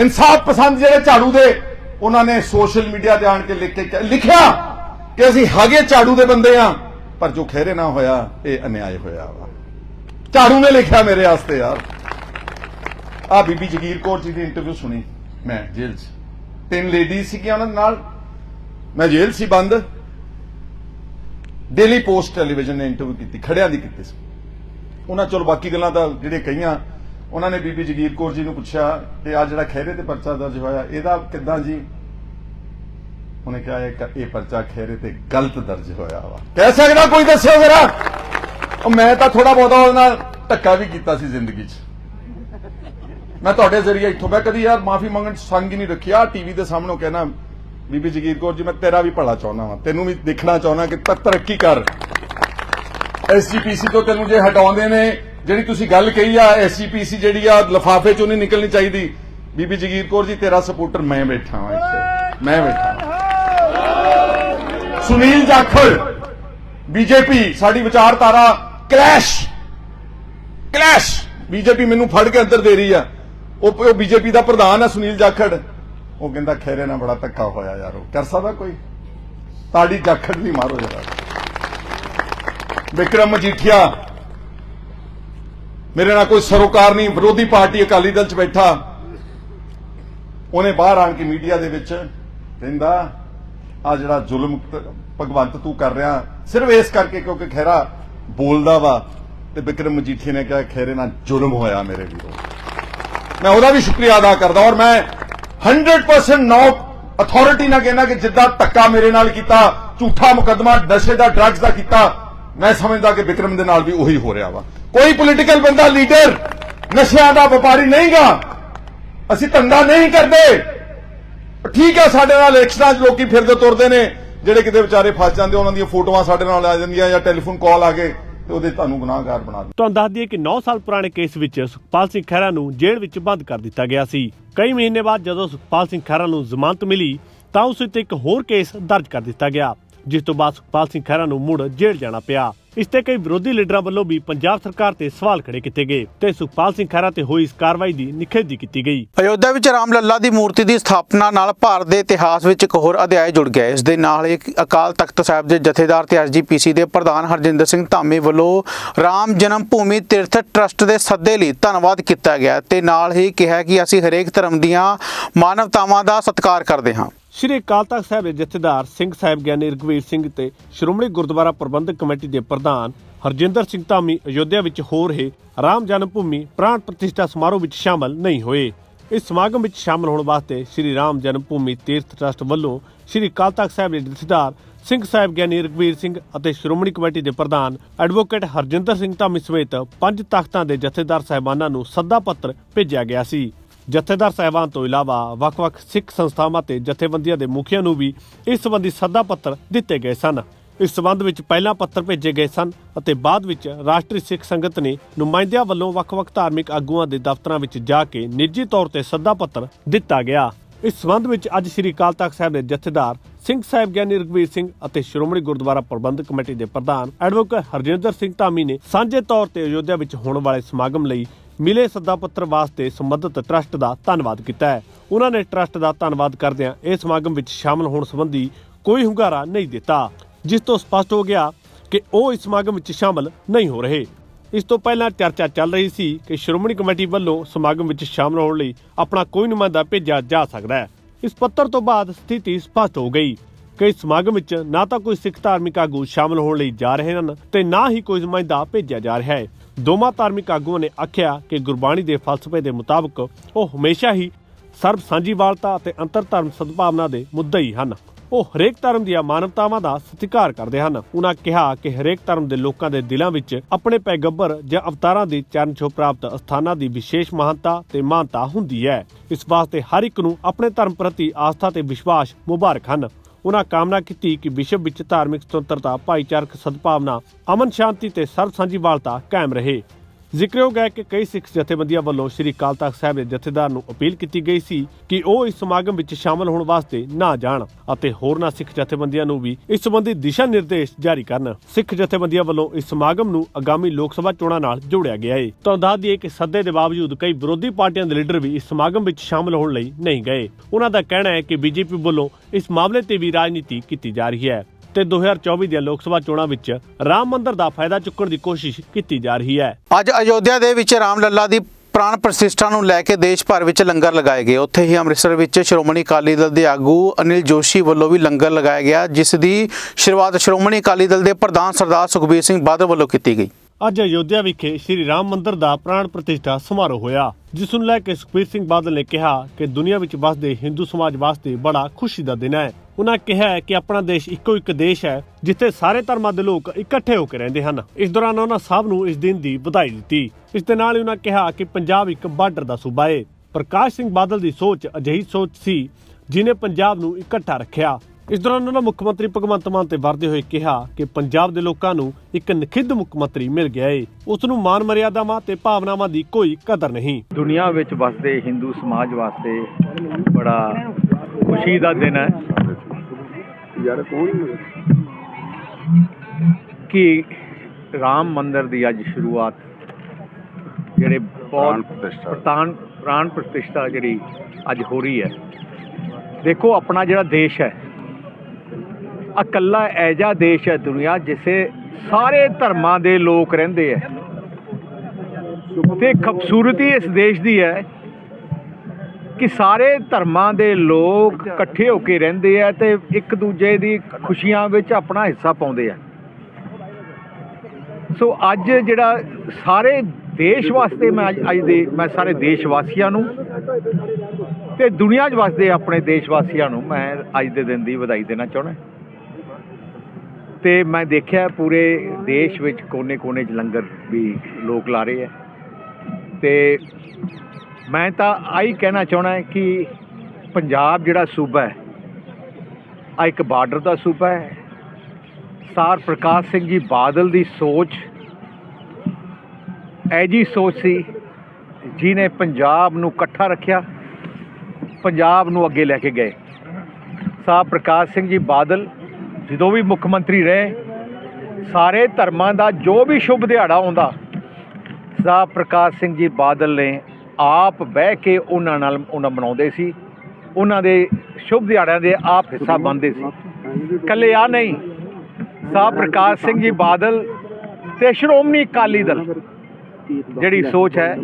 ਇਨਸਾਫ ਪਸੰਦ ਜਿਹੜੇ ਝਾੜੂ ਦੇ, ਉਹਨਾਂ ਨੇ ਸੋਸ਼ਲ ਮੀਡੀਆ ਤੇ ਆਣ ਕੇ ਲਿਖ ਕੇ ਲਿਖਿਆ ਕਿ ਅਸੀਂ ਹਾਗੇ ਝਾੜੂ ਦੇ ਬੰਦੇ ਆ ਪਰ ਜੋ ਖਹਿਰੇ ਨਾ ਹੋਇਆ, ਇਹ ਅਨਿਆਏ ਹੋਇਆ ਵਾ। ਝਾੜੂ ਨੇ ਲਿਖਿਆ ਮੇਰੇ ਵਾਸਤੇ ਯਾਰ। ਆ ਬੀਬੀ ਜਗੀਰ ਕੌਰ ਜੀ ਦੀ ਇੰਟਰਵਿਊ ਸੁਣੀ। ਮੈਂ ਜੇਲ੍ਹ 'ਚ। ਤਿੰਨ ਲੇਡੀਜ਼ ਸੀਗੀਆਂ ਉਹਨਾਂ ਦੇ ਨਾਲ। ਮੈਂ ਜੇਲ੍ਹ ਸੀ, ਬੰਦ। ਡੇਲੀ ਪੋਸਟ ਟੈਲੀਵਿਜ਼ਨ ਨੇ ਇੰਟਰਵਿਊ ਕੀਤੀ, ਖੜਿਆਂ ਦੀ ਕੀਤੀ ਸੀ। ਉਹਨਾਂ ਚਲੋ ਬਾਕੀ ਗੱਲਾਂ ਤਾਂ ਜਿਹੜੇ ਕਹੀਆਂ ਉਹਨਾਂ ਨੇ ਬੀਬੀ ਜਗੀਰ ਕੌਰ ਜੀ ਨੂੰ ਪੁੱਛਿਆ ਕਿ ਆ ਜਿਹੜਾ ਖਹਿਰੇ ਤੇ ਪਰਚਾ ਦਰਜ ਹੋਇਆ, ਇਹਦਾ ਕਿੱਦਾਂ ਜੀ? ਉਹਨੇ ਕਿਹਾ, ਇਹ ਪਰਚਾ ਖਹਿਰੇ ਤੇ ਗਲਤ ਦਰਜ ਹੋਇਆ ਵਾ। ਕਹਿ ਸਕਦਾ ਕੋਈ ਦੱਸਿਓ ਜ਼ਰਾ? ਉਹ ਮੈਂ ਤਾਂ ਥੋੜਾ ਬਹੁਤਾ ਉਹਦੇ ਧੱਕਾ ਵੀ ਕੀਤਾ ਸੀ ਜ਼ਿੰਦਗੀ 'ਚ। ਮੈਂ ਤੁਹਾਡੇ ਜ਼ਰੀਏ ਇੱਥੋਂ ਮੈਂ ਕਦੀ ਯਾਰ ਮਾਫੀ ਮੰਗਣ 'ਚ ਸੰਗ ਹੀ ਨਹੀਂ ਰੱਖਿਆ ਟੀਵੀ ਦੇ ਸਾਹਮਣੇ ਕਹਿਣਾ, ਬੀਬੀ ਜਗੀਰ ਕੌਰ ਜੀ, ਮੈਂ ਤੇਰਾ ਵੀ ਭਲਾ ਚਾਹੁੰਦਾ ਵਾਂ। ਤੈਨੂੰ ਵੀ ਦੇਖਣਾ ਚਾਹੁੰਦਾ ਕਿ ਤਰੱਕੀ ਕਰ। ਐਸਜੀਪੀਸੀ ਤੋਂ ਤੈਨੂੰ ਜੇ ਹਟਾਉਂਦੇ ਨੇ ਜਿਹੜੀ ਤੁਸੀਂ ਗੱਲ ਕਹੀ ਆ ਐਸਜੀਪੀਸੀ ਜਿਹੜੀ ਆ, ਲਫਾਫੇ ਚੋਂ ਨਹੀਂ ਨਿਕਲਣੀ ਚਾਹੀਦੀ। ਬੀਬੀ ਜਗੀਰ ਕੌਰ ਜੀ, ਤੇਰਾ ਸਪੋਰਟਰ ਮੈਂ ਬੈਠਾ ਹਾਂ ਇੱਥੇ। ਮੈਂ ਬੈਠਾ ਸੁਨੀਲ ਜਾਖੜ, ਬੀਜੇਪੀ, ਸਾਡੀ ਵਿਚਾਰਧਾਰਾ, ਕਲੈਸ਼। ਕਲੈਸ਼। ਬੀਜੇਪੀ ਮੈਨੂੰ ਫੜ ਕੇ ਅੰਦਰ ਦੇ ਰਹੀ ਆ। ਉਹ ਉਹ ਬੀਜੇਪੀ ਦਾ ਪ੍ਰਧਾਨ ਆ, ਸੁਨੀਲ ਜਾਖੜ। ਉਹ ਕਹਿੰਦਾ ਖੈਰੇ ਨਾਲ ਬੜਾ ਧੱਕਾ ਹੋਇਆ ਯਾਰ ਉਹ। ਕਰ ਸਕਦਾ ਕੋਈ? ਤਾੜੀ ਜਾਖੜ ਦੀ ਮਾਰੋ ਯਾਰ। ਵਿਕਰਮ ਮਜੀਠੀਆ ਮੇਰੇ ਨਾਲ ਕੋਈ ਸਰੋਕਾਰ ਨਹੀਂ, ਵਿਰੋਧੀ ਪਾਰਟੀ ਅਕਾਲੀ ਦਲ ਚ ਬੈਠਾ। ਉਹਨੇ ਬਾਹਰ ਆਣ ਕੇ ਮੀਡੀਆ ਦੇ ਵਿੱਚ ਕਹਿੰਦਾ, ਆ ਜਿਹੜਾ ਜ਼ੁਲਮ ਭਗਵੰਤ ਤੂੰ ਕਰ ਰਿਹਾ, ਸਿਰਫ ਇਸ ਕਰਕੇ ਕਿਉਂਕਿ ਖੈਰਾ ਬੋਲਦਾ ਵਾ। ਤੇ ਵਿਕਰਮ ਮਜੀਠੀ ਨੇ ਕਿਹਾ ਖੈਰੇ ਨਾਲ ਜ਼ੁਲਮ ਹੋਇਆ ਮੇਰੇ ਵੀਰੋ। ਮੈਂ ਉਹਦਾ ਵੀ ਸ਼ੁਕਰੀਆ ਅਦਾ ਕਰਦਾ ਔਰ ਮੈਂ 100% ਨੋ ਅਥਾਰਟੀ ਨਾਲ ਕਹਿੰਦਾ ਕਿ ਜਿੱਦਾਂ ਧੱਕਾ ਮੇਰੇ ਨਾਲ ਕੀਤਾ, ਝੂਠਾ ਮੁਕੱਦਮਾ, ਨਸ਼ੇ ਦਾ ਡਰੱਗਸ ਦਾ ਕੀਤਾ, ਮੈਂ ਸਮਝਦਾ ਕਿ ਵਿਕਰਮ ਦੇ ਨਾਲ ਵੀ ਉਹੀ ਹੋ ਰਿਹਾ ਵਾ। ਕੋਈ ਪੋਲੀਟੀਕਲ ਬੰਦਾ ਲੀਡਰ ਨਸ਼ਿਆਂ ਦਾ ਵਪਾਰੀ ਨਹੀਂਗਾ। ਅਸੀਂ ਧੰਦਾ ਨਹੀਂ ਕਰਦੇ। ਠੀਕ ਹੈ ਸਾਡੇ ਨਾਲ ਇਲੈਕਸ਼ਨਾਂ 'ਚ ਲੋਕੀ ਫਿਰਦੇ ਤੁਰਦੇ ਨੇ। ਜਿਹੜੇ ਕਿਤੇ ਵਿਚਾਰੇ ਫਸ ਜਾਂਦੇ, ਉਹਨਾਂ ਦੀਆਂ ਫੋਟੋਆਂ ਸਾਡੇ ਨਾਲ ਆ ਜਾਂਦੀਆਂ ਜਾਂ ਟੈਲੀਫੋਨ ਕਾਲ ਆ ਗਏ ਤੇ ਉਹਦੇ ਤੁਹਾਨੂੰ ਗੁਨਾਹਗਾਰ ਬਣਾ ਦਿੰਦੇ। ਤੁਹਾਨੂੰ ਦੱਸ ਦਈਏ ਕਿ 9 ਸਾਲ ਪੁਰਾਣੇ ਕੇਸ ਵਿੱਚ ਸੁਖਪਾਲ ਸਿੰਘ ਖਹਿਰਾ ਨੂੰ ਜੇਲ੍ਹ ਵਿੱਚ ਬੰਦ ਕਰ ਦਿੱਤਾ ਗਿਆ ਸੀ। ਕਈ ਮਹੀਨੇ ਬਾਅਦ ਜਦੋਂ ਸੁਖਪਾਲ ਸਿੰਘ ਖਹਿਰਾ ਨੂੰ ਜ਼ਮਾਨਤ ਮਿਲੀ, ਤਾਂ ਉਸ ਉੱਤੇ ਇੱਕ ਹੋਰ ਕੇਸ ਦਰਜ ਕਰ ਦਿੱਤਾ ਗਿਆ। ਜਿਸ ਤੋਂ ਬਾਅਦ ਸੁਖਪਾਲ ਸਿੰਘ ਖਹਿਰਾ ਨੂੰ ਮੁੜ ਜੇਲ੍ਹ ਜਾਣਾ ਪਿਆ। ਇਸ ਤੇ ਕਈ ਵਿਰੋਧੀ ਲੀਡਰਾਂ ਵੱਲੋਂ ਵੀ ਪੰਜਾਬ ਸਰਕਾਰ ਤੇ ਸਵਾਲ ਖੜੇ ਕੀਤੇ ਗਏ ਤੇ ਸੁਖਪਾਲ ਸਿੰਘ ਖਹਿਰਾ ਤੇ ਹੋਈ ਇਸ ਕਾਰਵਾਈ ਦੀ ਨਿਖੇਧੀ ਕੀਤੀ ਗਈ। ਅਯੋਧਿਆ ਵਿੱਚ ਰਾਮ ਲੱਲਾ ਦੀ ਮੂਰਤੀ ਦੀ ਸਥਾਪਨਾ ਨਾਲ ਭਾਰਤ ਦੇ ਇਤਿਹਾਸ ਵਿੱਚ ਇੱਕ ਹੋਰ ਅਧਿਆਇ ਜੁੜ ਗਿਆ। ਇਸ ਦੇ ਨਾਲ ਹੀ ਅਕਾਲ ਤਖਤ ਸਾਹਿਬ ਦੇ ਜਥੇਦਾਰ ਤੇ ਐਸਜੀਪੀਸੀ ਦੇ ਪ੍ਰਧਾਨ ਹਰਜਿੰਦਰ ਸਿੰਘ ਧਾਮੀ ਵੱਲੋਂ ਰਾਮ ਜਨਮ ਭੂਮੀ ਤੀਰਥ ਟਰਸਟ ਦੇ ਸੱਦੇ ਲਈ ਧੰਨਵਾਦ ਕੀਤਾ ਗਿਆ ਤੇ ਨਾਲ ਹੀ ਕਿਹਾ ਕਿ ਅਸੀਂ ਹਰੇਕ ਧਰਮ ਦੀਆਂ ਮਾਨਵਤਾਵਾਂ ਦਾ ਸਤਿਕਾਰ ਕਰਦੇ ਹਾਂ। ਸ਼੍ਰੀ ਅਕਾਲ ਤਖਤ ਸਾਹਿਬ ਦੇ ਜਥੇਦਾਰ ਸਿੰਘ ਸਾਹਿਬ ਗਿਆਨੀ ਰਘਵੀਰ ਸਿੰਘ ਤੇ ਸ਼੍ਰੋਮਣੀ ਗੁਰਦੁਆਰਾ ਪ੍ਰਬੰਧਕ ਕਮੇਟੀ ਦੇ ਪ੍ਰਧਾਨ ਹਰਜਿੰਦਰ ਸਿੰਘ ਧਾਮੀ ਅਯੋਧਿਆ ਵਿੱਚ ਹੋ ਰਹੇ ਰਾਮ ਜਨਮ ਭੂਮੀ ਪ੍ਰਾਣ ਪ੍ਰਤਿਸ਼ਠਾ ਸਮਾਰੋਹ ਵਿੱਚ ਸ਼ਾਮਲ ਨਹੀਂ ਹੋਏ। ਇਸ ਸਮਾਗਮ ਵਿੱਚ ਸ਼ਾਮਲ ਹੋਣ ਵਾਸਤੇ ਸ਼੍ਰੀ ਰਾਮ ਜਨਮ ਭੂਮੀ ਤੀਰਥ ਟਰਸਟ ਵੱਲੋਂ ਸ਼੍ਰੀ ਅਕਾਲ ਤਖਤ ਸਾਹਿਬ ਦੇ ਜਥੇਦਾਰ ਸਿੰਘ ਸਾਹਿਬ ਗਿਆਨੀ ਰਘਵੀਰ ਸਿੰਘ ਅਤੇ ਸ਼੍ਰੋਮਣੀ ਕਮੇਟੀ ਦੇ ਪ੍ਰਧਾਨ ਐਡਵੋਕੇਟ ਹਰਜਿੰਦਰ ਸਿੰਘ ਧਾਮੀ ਸਮੇਤ ਪੰਜ ਤਖਤਾਂ ਦੇ ਜਥੇਦਾਰ ਸਾਹਿਬਾਨਾਂ ਨੂੰ ਸੱਦਾ ਪੱਤਰ ਭੇਜਿਆ ਗਿਆ ਸੀ। ਜਥੇਦਾਰ ਸਾਹਿਬਾਨ ਤੋਂ ਇਲਾਵਾ ਵੱਖ-ਵੱਖ ਸਿੱਖ ਸੰਸਥਾਵਾਂ ਤੇ ਜਥੇਬੰਦੀਆਂ ਦੇ ਮੁਖੀਆਂ ਨੂੰ ਵੀ ਇਸ ਸੰਬੰਧੀ ਸੱਦਾ ਪੱਤਰ ਦਿੱਤੇ ਗਏ ਸਨ। ਇਸ ਸੰਬੰਧ ਵਿੱਚ ਪਹਿਲਾਂ ਪੱਤਰ ਭੇਜੇ ਗਏ ਸਨ ਅਤੇ ਬਾਅਦ ਵਿੱਚ ਰਾਸ਼ਟਰੀ ਸਿੱਖ ਸੰਗਤ ਨੇ ਨੁਮਾਇੰਦਿਆਂ ਵੱਲੋਂ ਵੱਖ-ਵੱਖ ਧਾਰਮਿਕ ਆਗੂਆਂ ਦੇ ਦਫ਼ਤਰਾਂ ਵਿੱਚ ਜਾ ਕੇ ਨਿੱਜੀ ਤੌਰ ਤੇ ਸੱਦਾ ਪੱਤਰ ਦਿੱਤਾ ਗਿਆ। ਇਸ ਸੰਬੰਧ ਵਿੱਚ ਅੱਜ ਸ੍ਰੀ ਅਕਾਲ ਤਖਤ ਸਾਹਿਬ ਦੇ ਜਥੇਦਾਰ ਸਿੰਘ ਸਾਹਿਬ ਗਿਆਨੀ ਰਘਵੀਰ ਸਿੰਘ ਅਤੇ ਸ਼੍ਰੋਮਣੀ ਗੁਰਦੁਆਰਾ ਪ੍ਰਬੰਧਕ ਕਮੇਟੀ ਦੇ ਪ੍ਰਧਾਨ ਐਡਵੋਕੇਟ ਹਰਜਿੰਦਰ ਸਿੰਘ ਧਾਮੀ ਨੇ ਸਾਂਝੇ ਤੌਰ ਤੇ ਅਯੋਧਿਆ ਵਿੱਚ ਹੋਣ ਵਾਲੇ ਸਮਾਗਮ ਲਈ ਮਿਲੇ ਸੱਦਾ ਪੱਤਰ ਵਾਸਤੇ ਸੰਬੰਧਿਤ ਟਰਸਟ ਦਾ ਧੰਨਵਾਦ ਕੀਤਾ ਹੈ। ਉਹਨਾਂ ਨੇ ਟਰਸਟ ਦਾ ਧੰਨਵਾਦ ਕਰਦਿਆਂ ਇਹ ਸਮਾਗਮ ਵਿੱਚ ਸ਼ਾਮਲ ਹੋਣ ਸੰਬੰਧੀ ਕੋਈ ਹੁੰਗਾਰਾ ਨਹੀਂ ਦਿੱਤਾ, ਜਿਸ ਤੋਂ ਸਪਸ਼ਟ ਹੋ ਗਿਆ ਕਿ ਉਹ ਇਸ ਸਮਾਗਮ ਵਿੱਚ ਸ਼ਾਮਲ ਨਹੀਂ ਹੋ ਰਹੇ। ਇਸ ਤੋਂ ਪਹਿਲਾਂ ਚਰਚਾ ਚੱਲ ਰਹੀ ਸੀ ਕਿ ਸ਼੍ਰੋਮਣੀ ਕਮੇਟੀ ਵੱਲੋਂ ਸਮਾਗਮ ਵਿੱਚ ਸ਼ਾਮਲ ਹੋਣ ਲਈ ਆਪਣਾ ਕੋਈ ਨੁਮਾਇੰਦਾ ਭੇਜਿਆ ਜਾ ਸਕਦਾ ਹੈ। ਇਸ ਪੱਤਰ ਤੋਂ ਬਾਅਦ ਸਥਿਤੀ ਸਪਸ਼ਟ ਹੋ ਗਈ ਕਿ ਇਸ ਸਮਾਗਮ ਵਿੱਚ ਨਾ ਤਾਂ ਕੋਈ ਸਿੱਖ ਧਾਰਮਿਕ ਆਗੂ ਸ਼ਾਮਲ ਹੋਣ ਲਈ ਜਾ ਰਹੇ ਹਨ ਤੇ ਨਾ ਹੀ ਕੋਈ ਨੁਮਾਇੰਦਾ ਭੇਜਿਆ ਜਾ ਰਿਹਾ ਹੈ। ਦੋਵਾਂ ਧਾਰਮਿਕ ਆਗੂਆਂ ਨੇ ਆਖਿਆ ਕਿ ਗੁਰਬਾਣੀ ਦੇ ਫਲਸਫੇ ਦੇ ਮੁਤਾਬਕ ਉਹ ਹਮੇਸ਼ਾ ਹੀ ਸਰਬ ਸਾਂਝੀਵਾਲਤਾ ਅਤੇ ਅੰਤਰ ਧਰਮ ਸਦਭਾਵਨਾ ਦੇ ਮੁੱਦੇ ਹੀ ਹਨ। ਉਹ ਹਰੇਕ ਧਰਮ ਦੀਆਂ ਮਾਨਵਤਾਵਾਂ ਦਾ ਸਤਿਕਾਰ ਕਰਦੇ ਹਨ। ਉਹਨਾਂ ਕਿਹਾ ਕਿ ਹਰੇਕ ਧਰਮ ਦੇ ਲੋਕਾਂ ਦੇ ਦਿਲਾਂ ਵਿੱਚ ਆਪਣੇ ਪੈਗੰਬਰ ਜਾਂ ਅਵਤਾਰਾਂ ਦੀ ਚਰਨ ਛੋਹ ਪ੍ਰਾਪਤ ਅਸਥਾਨਾਂ ਦੀ ਵਿਸ਼ੇਸ਼ ਮਹਾਨਤਾ ਤੇ ਮਾਨਤਾ ਹੁੰਦੀ ਹੈ। ਇਸ ਵਾਸਤੇ ਹਰ ਇੱਕ ਨੂੰ ਆਪਣੇ ਧਰਮ ਪ੍ਰਤੀ ਆਸਥਾ ਤੇ ਵਿਸ਼ਵਾਸ ਮੁਬਾਰਕ ਹਨ। ਉਹਨਾਂ ਕਾਮਨਾ ਕੀਤੀ ਕਿ ਵਿਸ਼ਵ ਵਿੱਚ ਧਾਰਮਿਕ ਸੁਤੰਤਰਤਾ, ਭਾਈਚਾਰਕ ਸਦਭਾਵਨਾ, ਅਮਨ ਸ਼ਾਂਤੀ ਤੇ ਸਰਬ ਸਾਂਝੀਵਾਲਤਾ ਕਾਇਮ ਰਹੇ। ਜ਼ਿਕਰਯੋਗ ਹੈ ਕਿ ਕਈ ਸਿੱਖ ਜਥੇਬੰਦੀਆਂ ਵੱਲੋਂ ਸ੍ਰੀ ਅਕਾਲ ਤਖਤ ਸਾਹਿਬ ਦੇ ਜਥੇਦਾਰ ਨੂੰ ਅਪੀਲ ਕੀਤੀ ਗਈ ਸੀ ਕਿ ਉਹ ਇਸ ਸਮਾਗਮ ਵਿੱਚ ਸ਼ਾਮਲ ਹੋਣ ਵਾਸਤੇ ਨਾ ਜਾਣ ਅਤੇ ਹੋਰਨਾਂ ਸਿੱਖ ਜਥੇਬੰਦੀਆਂ ਨੂੰ ਵੀ ਇਸ ਸੰਬੰਧੀ ਦਿਸ਼ਾ ਨਿਰਦੇਸ਼ ਜਾਰੀ ਕਰਨ। ਸਿੱਖ ਜਥੇਬੰਦੀਆਂ ਵੱਲੋਂ ਇਸ ਸਮਾਗਮ ਨੂੰ ਆਗਾਮੀ ਲੋਕ ਸਭਾ ਚੋਣਾਂ ਨਾਲ ਜੋੜਿਆ ਗਿਆ ਹੈ ਤਾਂ ਦੱਸ ਦਈਏ ਕਿ ਸੱਦੇ ਦੇ ਬਾਵਜੂਦ ਕਈ ਵਿਰੋਧੀ ਪਾਰਟੀਆਂ ਦੇ ਲੀਡਰ ਵੀ ਇਸ ਸਮਾਗਮ ਵਿੱਚ ਸ਼ਾਮਲ ਹੋਣ ਲਈ ਨਹੀਂ ਗਏ। ਉਹਨਾਂ ਦਾ ਕਹਿਣਾ ਹੈ ਕਿ ਬੀਜੇਪੀ ਵੱਲੋਂ ਇਸ ਮਾਮਲੇ ਤੇ ਵੀ ਰਾਜਨੀਤੀ ਕੀਤੀ ਜਾ ਰਹੀ ਹੈ। ਤੇ 2024 ਦੀਆਂ ਲੋਕ ਸਭਾ ਚੋਣਾਂ ਵਿੱਚ ਰਾਮ ਮੰਦਿਰ ਦਾ ਫਾਇਦਾ ਚੁੱਕਣ ਦੀ ਕੋਸ਼ਿਸ਼ ਕੀਤੀ ਜਾ ਰਹੀ ਹੈ। ਅੱਜ ਅਯੋਧਿਆ ਦੇ ਵਿੱਚ ਰਾਮ ਲੱਲਾ ਦੀ ਪ੍ਰਾਣ ਪ੍ਰਤਿਸ਼ਠਾ ਨੂੰ ਲੈ ਕੇ ਦੇਸ਼ ਭਰ ਵਿੱਚ ਲੰਗਰ ਲਗਾਏ ਗਏ। ਉੱਥੇ ਹੀ ਅੰਮ੍ਰਿਤਸਰ ਵਿੱਚ ਸ਼੍ਰੋਮਣੀ ਅਕਾਲੀ ਦਲ ਦੇ ਆਗੂ ਅਨਿਲ ਜੋਸ਼ੀ ਵੱਲੋਂ ਵੀ ਲੰਗਰ ਲਗਾਇਆ ਗਿਆ ਜਿਸ ਦੀ ਸ਼ੁਰੂਆਤ ਸ਼੍ਰੋਮਣੀ ਅਕਾਲੀ ਦਲ ਦੇ ਪ੍ਰਧਾਨ ਸਰਦਾਰ ਸੁਖਬੀਰ ਸਿੰਘ ਬਾਦਲ ਵੱਲੋਂ ਕੀਤੀ ਗਈ। ਅੱਜ ਅਯੋਧਿਆ ਵਿਖੇ ਸ੍ਰੀ ਰਾਮ ਮੰਦਿਰ ਦਾ ਪ੍ਰਾਣ ਪ੍ਰਤਿਸ਼ਠਾ ਸਮਾਰੋਹ ਹੋਇਆ ਜਿਸ ਨੂੰ ਲੈ ਕੇ ਸੁਖਬੀਰ ਸਿੰਘ ਬਾਦਲ ਨੇ ਕਿਹਾ ਕਿ ਦੁਨੀਆ ਵਿੱਚ ਵਸਦੇ ਹਿੰਦੂ ਸਮਾਜ ਵਾਸਤੇ ਬੜਾ ਖੁਸ਼ੀ ਦਾ ਦਿਨ ਹੈ। ਉਹਨਾਂ ਕਿਹਾ ਹੈ ਕਿ ਆਪਣਾ ਦੇਸ਼ ਇੱਕੋ ਇੱਕ ਦੇਸ਼ ਹੈ, ਜਿੱਥੇ ਸਾਰੇ ਧਰਮਾਂ ਦੇ ਲੋਕ ਇਕੱਠੇ ਹੋ ਕੇ ਰਹਿੰਦੇ ਹਨ। ਇਸ ਦੌਰਾਨ ਉਹਨਾਂ ਸਭ ਨੂੰ ਇਸ ਦਿਨ ਦੀ ਵਧਾਈ ਦਿੱਤੀ। ਇਸ ਦੇ ਨਾਲ ਹੀ ਉਹਨਾਂ ਕਿਹਾ ਕਿ ਪੰਜਾਬ ਇੱਕ ਬਾਰਡਰ ਦਾ ਸੂਬਾ ਹੈ ਪ੍ਰਕਾਸ਼ ਸਿੰਘ ਬਾਦਲ ਦੀ ਸੋਚ ਅਜਿਹੀ ਸੋਚ ਸੀ, ਜਿਨੇ ਪੰਜਾਬ ਨੂੰ ਇਕੱਠਾ ਰੱਖਿਆ। ਇਸ ਦੌਰਾਨ ਉਹਨਾਂ ਮੁੱਖ ਮੰਤਰੀ ਭਗਵੰਤ ਮਾਨ ਤੇ ਵਰਦੇ ਹੋਏ ਕਿਹਾ ਕਿ ਪੰਜਾਬ ਦੇ ਲੋਕਾਂ ਨੂੰ ਇੱਕ ਨਖਿੱਧ ਮੁੱਖ ਮੰਤਰੀ ਮਿਲ ਗਿਆ ਏ। ਉਸ ਨੂੰ ਮਾਨ ਮਰਿਆਦਾਵਾਂ ਤੇ ਭਾਵਨਾਵਾਂ ਦੀ ਕੋਈ ਕਦਰ ਨਹੀਂ। ਦੁਨੀਆ ਵਿੱਚ ਵਸਦੇ ਹਿੰਦੂ ਸਮਾਜ ਵਾਸਤੇ ਬੜਾ ਖੁਸ਼ੀ ਦਾ ਦਿਨ ਹੈ। ਕਿ ਰਾਮ ਮੰਦਿਰ ਦੀ ਅੱਜ ਸ਼ੁਰੂਆਤ? ਜਿਹੜੇ ਪ੍ਰਾਣ ਪ੍ਰਾਣ ਪ੍ਰਤਿਸ਼ਠਾ ਜਿਹੜੀ ਅੱਜ ਹੋ ਰਹੀ ਹੈ। ਦੇਖੋ ਆਪਣਾ ਜਿਹੜਾ ਦੇਸ਼ ਹੈ ਇਕੱਲਾ ਐਜਾ ਦੇਸ਼ ਹੈ ਦੁਨੀਆ ਜਿਸੇ ਸਾਰੇ ਧਰਮਾਂ ਦੇ ਲੋਕ ਰਹਿੰਦੇ ਹੈ। ਤੇ ਖੂਬਸੂਰਤੀ ਇਸ ਦੇਸ਼ ਦੀ ਹੈ ਕਿ ਸਾਰੇ ਧਰਮਾਂ ਦੇ ਲੋਕ ਇਕੱਠੇ ਹੋ ਕੇ ਰਹਿੰਦੇ ਆ ਤੇ ਇੱਕ ਦੂਜੇ ਦੀ ਖੁਸ਼ੀਆਂ ਵਿੱਚ ਆਪਣਾ ਹਿੱਸਾ ਪਾਉਂਦੇ ਆ। ਸੋ ਅੱਜ ਜਿਹੜਾ ਸਾਰੇ ਦੇਸ਼ ਵਾਸਤੇ ਮੈਂ ਅੱਜ- ਦੇ ਮੈਂ ਸਾਰੇ ਦੇਸ਼ ਵਾਸੀਆਂ ਨੂੰ ਤੇ ਦੁਨੀਆ 'ਚ ਵਸਦੇ ਆਪਣੇ ਦੇਸ਼ ਵਾਸੀਆਂ ਨੂੰ ਮੈਂ ਅੱਜ ਦੇ ਦਿਨ ਦੀ ਵਧਾਈ ਦੇਣਾ ਚਾਹੁੰਦਾ। ਤੇ ਮੈਂ ਦੇਖਿਆ ਪੂਰੇ ਦੇਸ਼ ਵਿੱਚ ਕੋਨੇ-ਕੋਨੇ 'ਚ ਲੰਗਰ ਵੀ ਲੋਕ ਲਾ ਰਹੇ ਆ। ਤੇ ਮੈਂ ਤਾਂ ਆਹੀ ਕਹਿਣਾ ਚਾਹਣਾ ਕਿ ਪੰਜਾਬ ਜਿਹੜਾ ਸੂਬਾ ਹੈ ਆ ਇੱਕ ਬਾਰਡਰ ਦਾ ਸੂਬਾ ਹੈ। ਸਾਰ ਪ੍ਰਕਾਸ਼ ਸਿੰਘ ਜੀ ਬਾਦਲ ਦੀ ਸੋਚ ਐਜੀ ਸੋਚ ਸੀ ਜਿਨੇ ਪੰਜਾਬ ਨੂੰ ਇਕੱਠਾ ਰੱਖਿਆ, ਪੰਜਾਬ ਨੂੰ ਅੱਗੇ ਲੈ ਕੇ ਗਏ। ਸਾਰ ਪ੍ਰਕਾਸ਼ ਸਿੰਘ ਜੀ ਬਾਦਲ ਜਦੋਂ ਵੀ ਮੁੱਖ ਮੰਤਰੀ ਰਹੇ, ਸਾਰੇ ਧਰਮਾਂ ਦਾ ਜੋ ਵੀ ਸ਼ੁਭ ਦਿਹਾੜਾ ਆਉਂਦਾ ਸਰਦਾਰ ਪ੍ਰਕਾਸ਼ ਸਿੰਘ ਜੀ ਬਾਦਲ ਨੇ ਆਪ ਬਹਿ ਕੇ ਉਹਨਾਂ ਨਾਲ ਉਹਨਾਂ ਮਨਾਉਂਦੇ ਸੀ। ਉਹਨਾਂ ਦੇ ਸ਼ੁਭ ਦਿਹਾੜਿਆਂ ਦੇ ਆਪ ਹਿੱਸਾ ਬਣਦੇ ਸੀ। ਕੱਲੇ ਆ ਨਹੀਂ ਸਰਦਾਰ ਪ੍ਰਕਾਸ਼ ਸਿੰਘ ਜੀ ਬਾਦਲ ਤੇ ਸ਼੍ਰੋਮਣੀ ਅਕਾਲੀ ਦਲ। ਜਿਹੜੀ ਸੋਚ ਹੈ,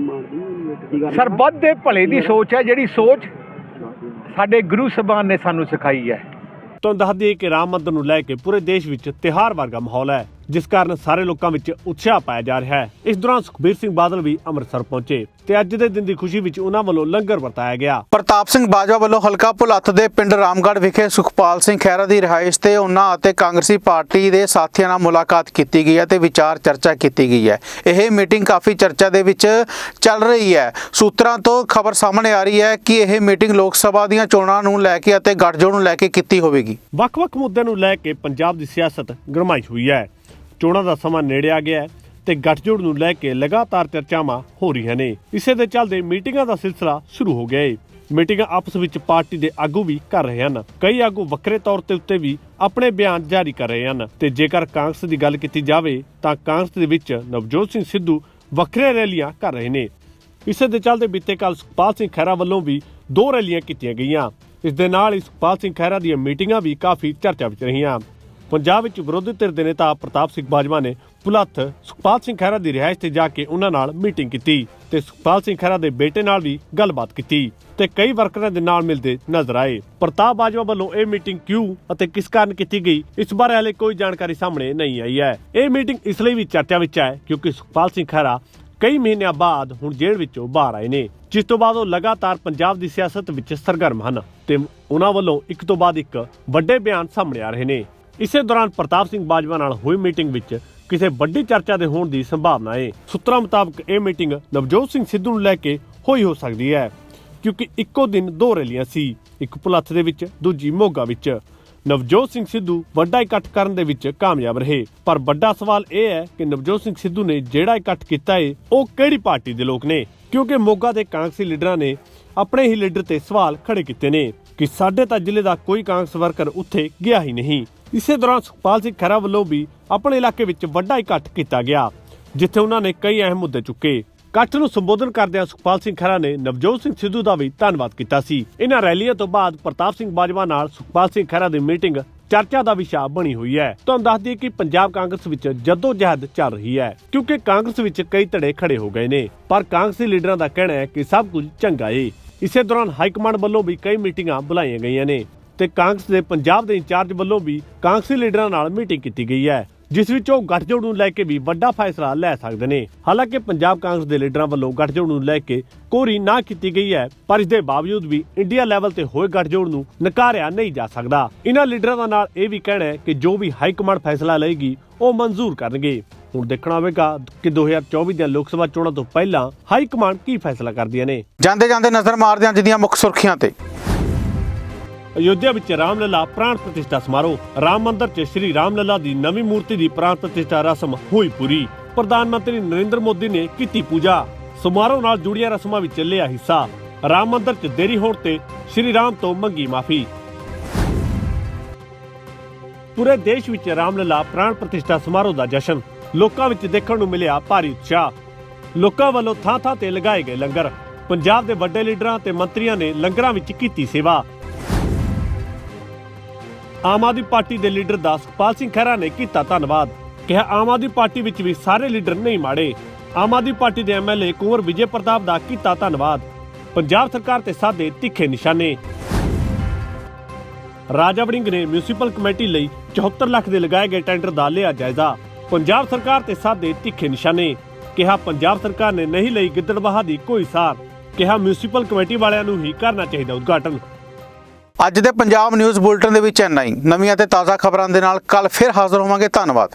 ਸਰਬੱਤ ਦੇ ਭਲੇ ਦੀ ਸੋਚ ਹੈ, ਜਿਹੜੀ ਸੋਚ ਸਾਡੇ ਗੁਰੂ ਸਾਹਿਬਾਨ ਨੇ ਸਾਨੂੰ ਸਿਖਾਈ ਹੈ। ਤੁਹਾਨੂੰ ਦੱਸ ਦਈਏ ਕਿ ਰਾਮ ਮੰਦਰ ਨੂੰ ਲੈ ਕੇ ਪੂਰੇ ਦੇਸ਼ ਵਿੱਚ ਤਿਹਾਰ ਵਰਗਾ ਮਾਹੌਲ ਹੈ। ਜਿਸ ਕਾਰਨ ਸਾਰੇ ਲੋਕਾਂ ਵਿੱਚ ਉਤਸ਼ਾਹ ਪਾਇਆ ਜਾ ਰਿਹਾ ਹੈ। ਇਸ ਦੌਰਾਨ ਸੁਖਬੀਰ ਸਿੰਘ ਬਾਦਲ ਵੀ ਅੰਮ੍ਰਿਤਸਰ ਪਹੁੰਚੇ ਤੇ ਅੱਜ ਦੇ ਦਿਨ ਦੀ ਖੁਸ਼ੀ ਵਿੱਚ ਉਹਨਾਂ ਵੱਲੋਂ ਲੰਗਰ ਵਰਤਾਇਆ ਗਿਆ। ਪ੍ਰਤਾਪ ਸਿੰਘ ਬਾਜਵਾ ਵੱਲੋਂ ਹਲਕਾ ਭੁਲੱਥ ਦੇ ਪਿੰਡ ਰਾਮਗੜ੍ਹ ਵਿਖੇ ਸੁਖਪਾਲ ਸਿੰਘ ਖਹਿਰਾ ਦੀ ਰਿਹਾਇਸ਼ ਤੇ ਉਹਨਾਂ ਅਤੇ ਕਾਂਗਰਸੀ ਪਾਰਟੀ ਦੇ ਸਾਥੀਆਂ ਨਾਲ ਮੁਲਾਕਾਤ ਕੀਤੀ ਗਈ ਹੈ ਤੇ ਵਿਚਾਰ ਚਰਚਾ ਕੀਤੀ ਗਈ ਹੈ। ਇਹ ਮੀਟਿੰਗ ਕਾਫੀ ਚਰਚਾ ਦੇ ਵਿੱਚ ਚੱਲ ਰਹੀ ਹੈ। ਸੂਤਰਾਂ ਤੋਂ ਖਬਰ ਸਾਹਮਣੇ ਆ ਰਹੀ ਹੈ ਕਿ ਇਹ ਮੀਟਿੰਗ ਲੋਕ ਸਭਾ ਦੀਆਂ ਚੋਣਾਂ ਨੂੰ ਲੈ ਕੇ ਅਤੇ ਗੱਠਜੋੜ ਨੂੰ ਲੈ ਕੇ ਕੀਤੀ ਹੋਵੇਗੀ। ਵੱਖ-ਵੱਖ ਮੁੱਦਿਆਂ ਨੂੰ ਲੈ ਕੇ ਪੰਜਾਬ ਦੀ ਸਿਆਸਤ ਗਰਮਾਈ ਹੋਈ ਹੈ। ਚੋਣਾਂ ਦਾ ਸਮਾਂ ਨੇੜੇ ਆ ਗਿਆ ਹੈ ਤੇ ਗੱਠਜੋੜ ਨੂੰ ਲੈ ਕੇ ਲਗਾਤਾਰ ਚਰਚਾਵਾਂ ਹੋ ਰਹੀਆਂ ਨੇ। ਇਸੇ ਦੇ ਚੱਲਦੇ ਮੀਟਿੰਗਾਂ ਦਾ ਸਿਲਸਿਲਾ ਸ਼ੁਰੂ ਹੋ ਗਿਆ ਹੈ ਮੀਟਿੰਗਾਂ ਆਪਸ ਵਿੱਚ ਪਾਰਟੀ ਦੇ ਆਗੂ ਵੀ ਕਰ ਰਹੇ ਹਨ। ਕਈ ਆਗੂ ਵੱਖਰੇ ਤੌਰ ਤੇ ਉੱਤੇ ਵੀ ਆਪਣੇ ਬਿਆਨ ਜਾਰੀ ਕਰ ਰਹੇ ਹਨ। ਤੇ ਜੇਕਰ ਕਾਂਗਰਸ ਦੀ ਗੱਲ ਕੀਤੀ ਜਾਵੇ, ਤਾਂ ਕਾਂਗਰਸ ਦੇ ਵਿੱਚ ਨਵਜੋਤ ਸਿੰਘ ਸਿੱਧੂ ਵੱਖਰੇ ਰੈਲੀਆਂ ਕਰ ਰਹੇ ਨੇ। ਇਸੇ ਦੇ ਚੱਲਦੇ ਬੀਤੇ ਕੱਲ ਸੁਖਪਾਲ ਸਿੰਘ ਖਹਿਰਾ ਵੱਲੋਂ ਵੀ ਦੋ ਰੈਲੀਆਂ ਕੀਤੀਆਂ ਗਈਆਂ। ਇਸ ਦੇ ਨਾਲ ਹੀ ਸੁਖਪਾਲ ਸਿੰਘ ਖਹਿਰਾ ਦੀਆਂ ਮੀਟਿੰਗਾਂ ਵੀ ਕਾਫੀ ਚਰਚਾ ਵਿੱਚ ਰਹੀਆਂ। ਪੰਜਾਬ ਵਿੱਚ ਵਿਰੋਧੀ ਧਿਰ ਦੇ ਨੇਤਾ ਪ੍ਰਤਾਪ ਸਿੰਘ ਬਾਜਵਾ ਨੇ ਪੁਲੱਥ ਸੁਖਪਾਲ ਸਿੰਘ ਖਹਿਰਾ ਦੀ ਰਿਹਾਇਸ਼ ਤੇ ਜਾ ਕੇ ਉਹਨਾਂ ਨਾਲ ਮੀਟਿੰਗ ਕੀਤੀ ਤੇ ਸੁਖਪਾਲ ਸਿੰਘ ਖਹਿਰਾ ਦੇ ਬੇਟੇ ਨਾਲ ਵੀ ਗੱਲਬਾਤ ਕੀਤੀ ਤੇ ਕਈ ਵਰਕਰਾਂ ਦੇ ਨਾਲ ਮਿਲਦੇ ਨਜ਼ਰ ਆਏ। ਪ੍ਰਤਾਪ ਬਾਜਵਾ ਵੱਲੋਂ ਇਹ ਮੀਟਿੰਗ ਕਿਉਂ ਅਤੇ ਕਿਸ ਕਾਰਨ ਕੀਤੀ ਗਈ, ਇਸ ਬਾਰੇ ਹਾਲੇ ਕੋਈ ਜਾਣਕਾਰੀ ਸਾਹਮਣੇ ਨਹੀਂ ਆਈ ਹੈ। ਇਹ ਮੀਟਿੰਗ ਇਸ ਲਈ ਵੀ ਚਰਚਾ ਵਿੱਚ ਹੈ ਕਿਉਂਕਿ ਸੁਖਪਾਲ ਸਿੰਘ ਖਹਿਰਾ ਕਈ ਮਹੀਨਿਆਂ ਬਾਅਦ ਹੁਣ ਜੇਲ੍ਹ ਵਿੱਚੋਂ ਬਾਹਰ ਆਏ ਨੇ, ਜਿਸ ਤੋਂ ਬਾਅਦ ਉਹ ਲਗਾਤਾਰ ਪੰਜਾਬ ਦੀ ਸਿਆਸਤ ਵਿੱਚ ਸਰਗਰਮ ਹਨ ਤੇ ਉਹਨਾਂ ਵੱਲੋਂ ਇੱਕ ਤੋਂ ਬਾਅਦ ਇੱਕ ਵੱਡੇ ਬਿਆਨ ਸਾਹਮਣੇ ਆ ਰਹੇ ਨੇ। ਇਸੇ ਦੌਰਾਨ ਪ੍ਰਤਾਪ ਸਿੰਘ ਬਾਜਵਾ ਨਾਲ ਹੋਈ ਮੀਟਿੰਗ ਵਿੱਚ ਕਿਸੇ ਵੱਡੀ ਚਰਚਾ ਦੇ ਹੋਣ ਦੀ ਸੰਭਾਵਨਾ ਹੈ ਸੂਤਰਾਂ ਮੁਤਾਬਕ ਇਹ ਮੀਟਿੰਗ ਨਵਜੋਤ ਸਿੰਘ ਸਿੱਧੂ ਨੂੰ ਲੈ ਕੇ ਹੋਈ ਹੋ ਸਕਦੀ ਹੈ, ਕਿਉਂਕਿ ਇੱਕੋ ਦਿਨ ਦੋ ਰੈਲੀਆਂ ਸੀ, ਇੱਕ ਭੁਲੱਥ ਦੇ ਵਿੱਚ, ਦੂਜੀ ਮੋਗਾ ਵਿੱਚ। ਨਵਜੋਤ ਸਿੰਘ ਸਿੱਧੂ ਵੱਡਾ ਇਕੱਠ ਕਰਨ ਦੇ ਵਿੱਚ ਕਾਮਯਾਬ ਰਹੇ। ਪਰ ਵੱਡਾ ਸਵਾਲ ਇਹ ਹੈ ਕਿ ਨਵਜੋਤ ਸਿੰਘ ਸਿੱਧੂ ਨੇ ਜਿਹੜਾ ਇਕੱਠ ਕੀਤਾ ਏ, ਉਹ ਕਿਹੜੀ ਪਾਰਟੀ ਦੇ ਲੋਕ ਨੇ? ਕਿਉਂਕਿ ਮੋਗਾ ਦੇ ਕਾਂਗਰਸੀ ਲੀਡਰਾਂ ਨੇ ਆਪਣੇ ਹੀ ਲੀਡਰ ਤੇ ਸਵਾਲ ਖੜੇ ਕੀਤੇ ਨੇ ਕਿ ਸਾਡੇ ਤਾਂ ਜ਼ਿਲ੍ਹੇ ਦਾ ਕੋਈ ਕਾਂਗਰਸ ਵਰਕਰ ਉੱਥੇ ਗਿਆ ਹੀ ਨਹੀਂ। ਇਸੇ ਦੌਰਾਨ ਸੁਖਪਾਲ ਸਿੰਘ ਖਹਿਰਾ ਵੱਲੋਂ ਵੀ ਆਪਣੇ ਇਲਾਕੇ ਵਿੱਚ ਵੱਡਾ ਇਕੱਠ ਕੀਤਾ ਗਿਆ, ਜਿੱਥੇ ਉਹਨਾਂ ਨੇ ਕਈ ਅਹਿਮ ਮੁੱਦੇ ਚੁੱਕੇ। ਇਕੱਠ ਨੂੰ ਸੰਬੋਧਨ ਕਰਦਿਆਂ ਸੁਖਪਾਲ ਸਿੰਘ ਖਹਿਰਾ ਨੇ ਨਵਜੋਤ ਸਿੰਘ ਸਿੱਧੂ ਦਾ ਵੀ ਧੰਨਵਾਦ ਕੀਤਾ ਸੀ। ਇਹਨਾਂ ਰੈਲੀਆਂ ਤੋਂ ਬਾਅਦ ਪ੍ਰਤਾਪ ਸਿੰਘ ਬਾਜਵਾ ਨਾਲ ਸੁਖਪਾਲ ਸਿੰਘ ਖਹਿਰਾ ਦੀ ਮੀਟਿੰਗ ਚਰਚਾ ਦਾ ਵਿਸ਼ਾ ਬਣੀ ਹੋਈ ਹੈ। ਤੁਹਾਨੂੰ ਦੱਸ ਦਈਏ ਕਿ ਪੰਜਾਬ ਕਾਂਗਰਸ ਵਿੱਚ ਜੱਦੋ ਜਹਿਦ ਚੱਲ ਰਹੀ ਹੈ, ਕਿਉਂਕਿ ਕਾਂਗਰਸ ਵਿੱਚ ਕਈ ਧੜੇ ਖੜੇ ਹੋ ਗਏ ਨੇ, ਪਰ ਕਾਂਗਰਸੀ ਲੀਡਰਾਂ ਦਾ ਕਹਿਣਾ ਹੈ ਕਿ ਸਭ ਕੁਝ ਚੰਗਾ ਏ। ਇਸੇ ਦੌਰਾਨ ਹਾਈ ਕਮਾਂਡ ਵੱਲੋਂ ਵੀ ਕਈ ਮੀਟਿੰਗਾਂ ਬੁਲਾਈਆਂ ਗਈਆਂ ਨੇ। ਤੇ ਕਾਂਗਰਸ ਦੇ ਪੰਜਾਬ ਦੇ ਇੰਚਾਰਜ ਵੱਲੋਂ ਵੀ ਕਾਂਗਰਸੀ ਲੀਡਰਾਂ ਨਾਲ ਮੀਟਿੰਗ ਕੀਤੀ ਗਈ ਹੈ, ਜਿਸ ਵਿੱਚ ਉਹ ਗੱਠਜੋੜ ਨੂੰ ਲੈ ਕੇ ਵੀ ਵੱਡਾ ਫੈਸਲਾ ਲੈ ਸਕਦੇ ਨੇ। ਹਾਲਾਂਕਿ ਪੰਜਾਬ ਕਾਂਗਰਸ ਦੇ ਲੀਡਰਾਂ ਵੱਲੋਂ ਗੱਠਜੋੜ ਨੂੰ ਲੈ ਕੇ ਕੋਰੀ ਨਾ ਕੀਤੀ ਗਈ ਹੈ, ਪਰ ਇਸ ਦੇ ਬਾਵਜੂਦ ਵੀ ਇੰਡੀਆ ਲੈਵਲ ਤੇ ਹੋਏ ਗੱਠਜੋੜ ਨੂੰ ਨਕਾਰਿਆ ਨਹੀਂ ਜਾ ਸਕਦਾ। ਇਹਨਾਂ ਲੀਡਰਾਂ ਦਾ ਨਾਲ ਇਹ ਵੀ ਕਹਿਣਾ ਹੈ ਕਿ ਜੋ ਵੀ ਹਾਈ ਕਮਾਂਡ ਫੈਸਲਾ ਲਏਗੀ, ਉਹ ਮਨਜ਼ੂਰ ਕਰਨਗੇ। ਹੁਣ ਦੇਖਣਾ ਹੋਵੇਗਾ ਕਿ 2024 ਦੀਆਂ ਲੋਕ ਸਭਾ ਚੋਣਾਂ ਤੋਂ ਪਹਿਲਾਂ ਹਾਈ ਕਮਾਂਡ ਕੀ ਫੈਸਲਾ ਕਰਦੀਆਂ ਨੇ। ਜਾਂਦੇ ਜਾਂਦੇ ਨਜ਼ਰ ਮਾਰਦੇ ਹਾਂ ਅੱਜ ਮੁੱਖ ਸੁਰਖੀਆਂ ਤੇ। ਅਯੋਧਿਆ ਵਿੱਚ ਰਾਮਲਲਾ ਪ੍ਰਾਣ ਪ੍ਰਤਿਸ਼ਠਾ ਸਮਾਰੋਹ, ਰਾਮ ਮੰਦਿਰ 'ਚ ਸ਼੍ਰੀ ਰਾਮ ਰਾਮਲਲਾ ਦੀ ਨਵੀਂ ਮੂਰਤੀ ਦੀ ਪ੍ਰਾਣ ਪ੍ਰਤਿਸ਼ਠਾ ਰਸਮ ਹੋਈ ਪੂਰੀ। ਪ੍ਰਧਾਨ ਮੰਤਰੀ ਨਰਿੰਦਰ ਮੋਦੀ ਨੇ ਕੀਤੀ ਪੂਜਾ। ਸਮਾਰੋਹ ਨਾਲ ਜੁੜੀਆਂ ਰਸਮਾਂ ਵਿੱਚ ਲਿਆ ਹਿੱਸਾ। ਰਾਮ ਮੰਦਿਰ 'ਚ ਦੇਰੀ ਹੋਣ ਤੇ ਸ਼੍ਰੀ ਰਾਮ ਤੋਂ ਮੰਗੀ ਮਾਫੀ। ਪੂਰੇ ਦੇਸ਼ ਵਿੱਚ ਰਾਮਲਲਾ ਪ੍ਰਾਣ ਪ੍ਰਤਿਸ਼ਠਾ ਸਮਾਰੋਹ ਦਾ ਜਸ਼ਨ। ਲੋਕਾਂ ਵਿੱਚ ਦੇਖਣ ਨੂੰ ਮਿਲਿਆ ਭਾਰੀ ਉਤਸ਼ਾਹ। ਲੋਕਾਂ ਵੱਲੋਂ ਥਾਂ-ਥਾਂ ਤੇ ਲਗਾਏ ਗਏ ਲੰਗਰ। ਪੰਜਾਬ ਦੇ ਵੱਡੇ ਲੀਡਰਾਂ ਤੇ ਮੰਤਰੀਆਂ ਨੇ ਲੰਗਰਾਂ ਵਿੱਚ ਕੀਤੀ ਸੇਵਾ। ਆਮ ਆਦਮੀ ਪਾਰਟੀ ਦੇ ਲੀਡਰ ਦਾ ਸੁਖਪਾਲ ਸਿੰਘ ਖਹਿਰਾ ਨੇ ਕੀਤਾ ਧੰਨਵਾਦ। ਕਿਹਾ, ਆਮ ਆਦਮੀ ਪਾਰਟੀ ਵਿੱਚ ਵੀ ਸਾਰੇ ਲੀਡਰ ਨਹੀਂ ਮਾੜੇ। ਆਮ ਆਦਮੀ ਪਾਰਟੀ ਦੇ ਐਮਐਲਏ ਕੁੰਵਰ ਵਿਜੇ ਪ੍ਰਤਾਪ ਦਾ ਕੀਤਾ ਧੰਨਵਾਦ। ਪੰਜਾਬ ਸਰਕਾਰ ਤੇ ਸਾਧੇ ਤਿੱਖੇ ਨਿਸ਼ਾਨੇ। ਰਾਜਾ ਵੜਿੰਗ ਨੇ ਮਿਊਨਿਸਪਲ ਕਮੇਟੀ ਲਈ 74 ਲੱਖ ਦੇ ਲਗਾਏ ਗਏ ਟੈਂਡਰ ਦਾ ਲਿਆ ਜਾਇਜ਼ਾ। ਪੰਜਾਬ ਸਰਕਾਰ ਤੇ ਸਾਦੇ ਤਿੱਖੇ ਨਿਸ਼ਾਨੇ। ਕਿਹਾ, ਪੰਜਾਬ ਸਰਕਾਰ ਨੇ ਨਹੀਂ ਲਈ ਗਿੱਦੜਬਾਹਾ ਦੀ ਕੋਈ ਸਾਰ। ਕਿਹਾ ਮਿਊਨਿਸਪਲ ਕਮੇਟੀ ਵਾਲਿਆਂ ਨੂੰ ਹੀ ਕਰਨਾ ਚਾਹੀਦਾ ਉਦਘਾਟਨ। ਅੱਜ ਦੇ ਪੰਜਾਬ ਨਿਊਜ਼ ਬੁਲਟਨ ਦੇ ਵਿੱਚ ਇੰਨਾ ਹੀ। ਨਵੀਆਂ ਤੇ ਤਾਜ਼ਾ ਖਬਰਾਂ ਦੇ ਨਾਲ ਕੱਲ ਫਿਰ ਹਾਜ਼ਰ ਹੋਵਾਂਗੇ। ਧੰਨਵਾਦ।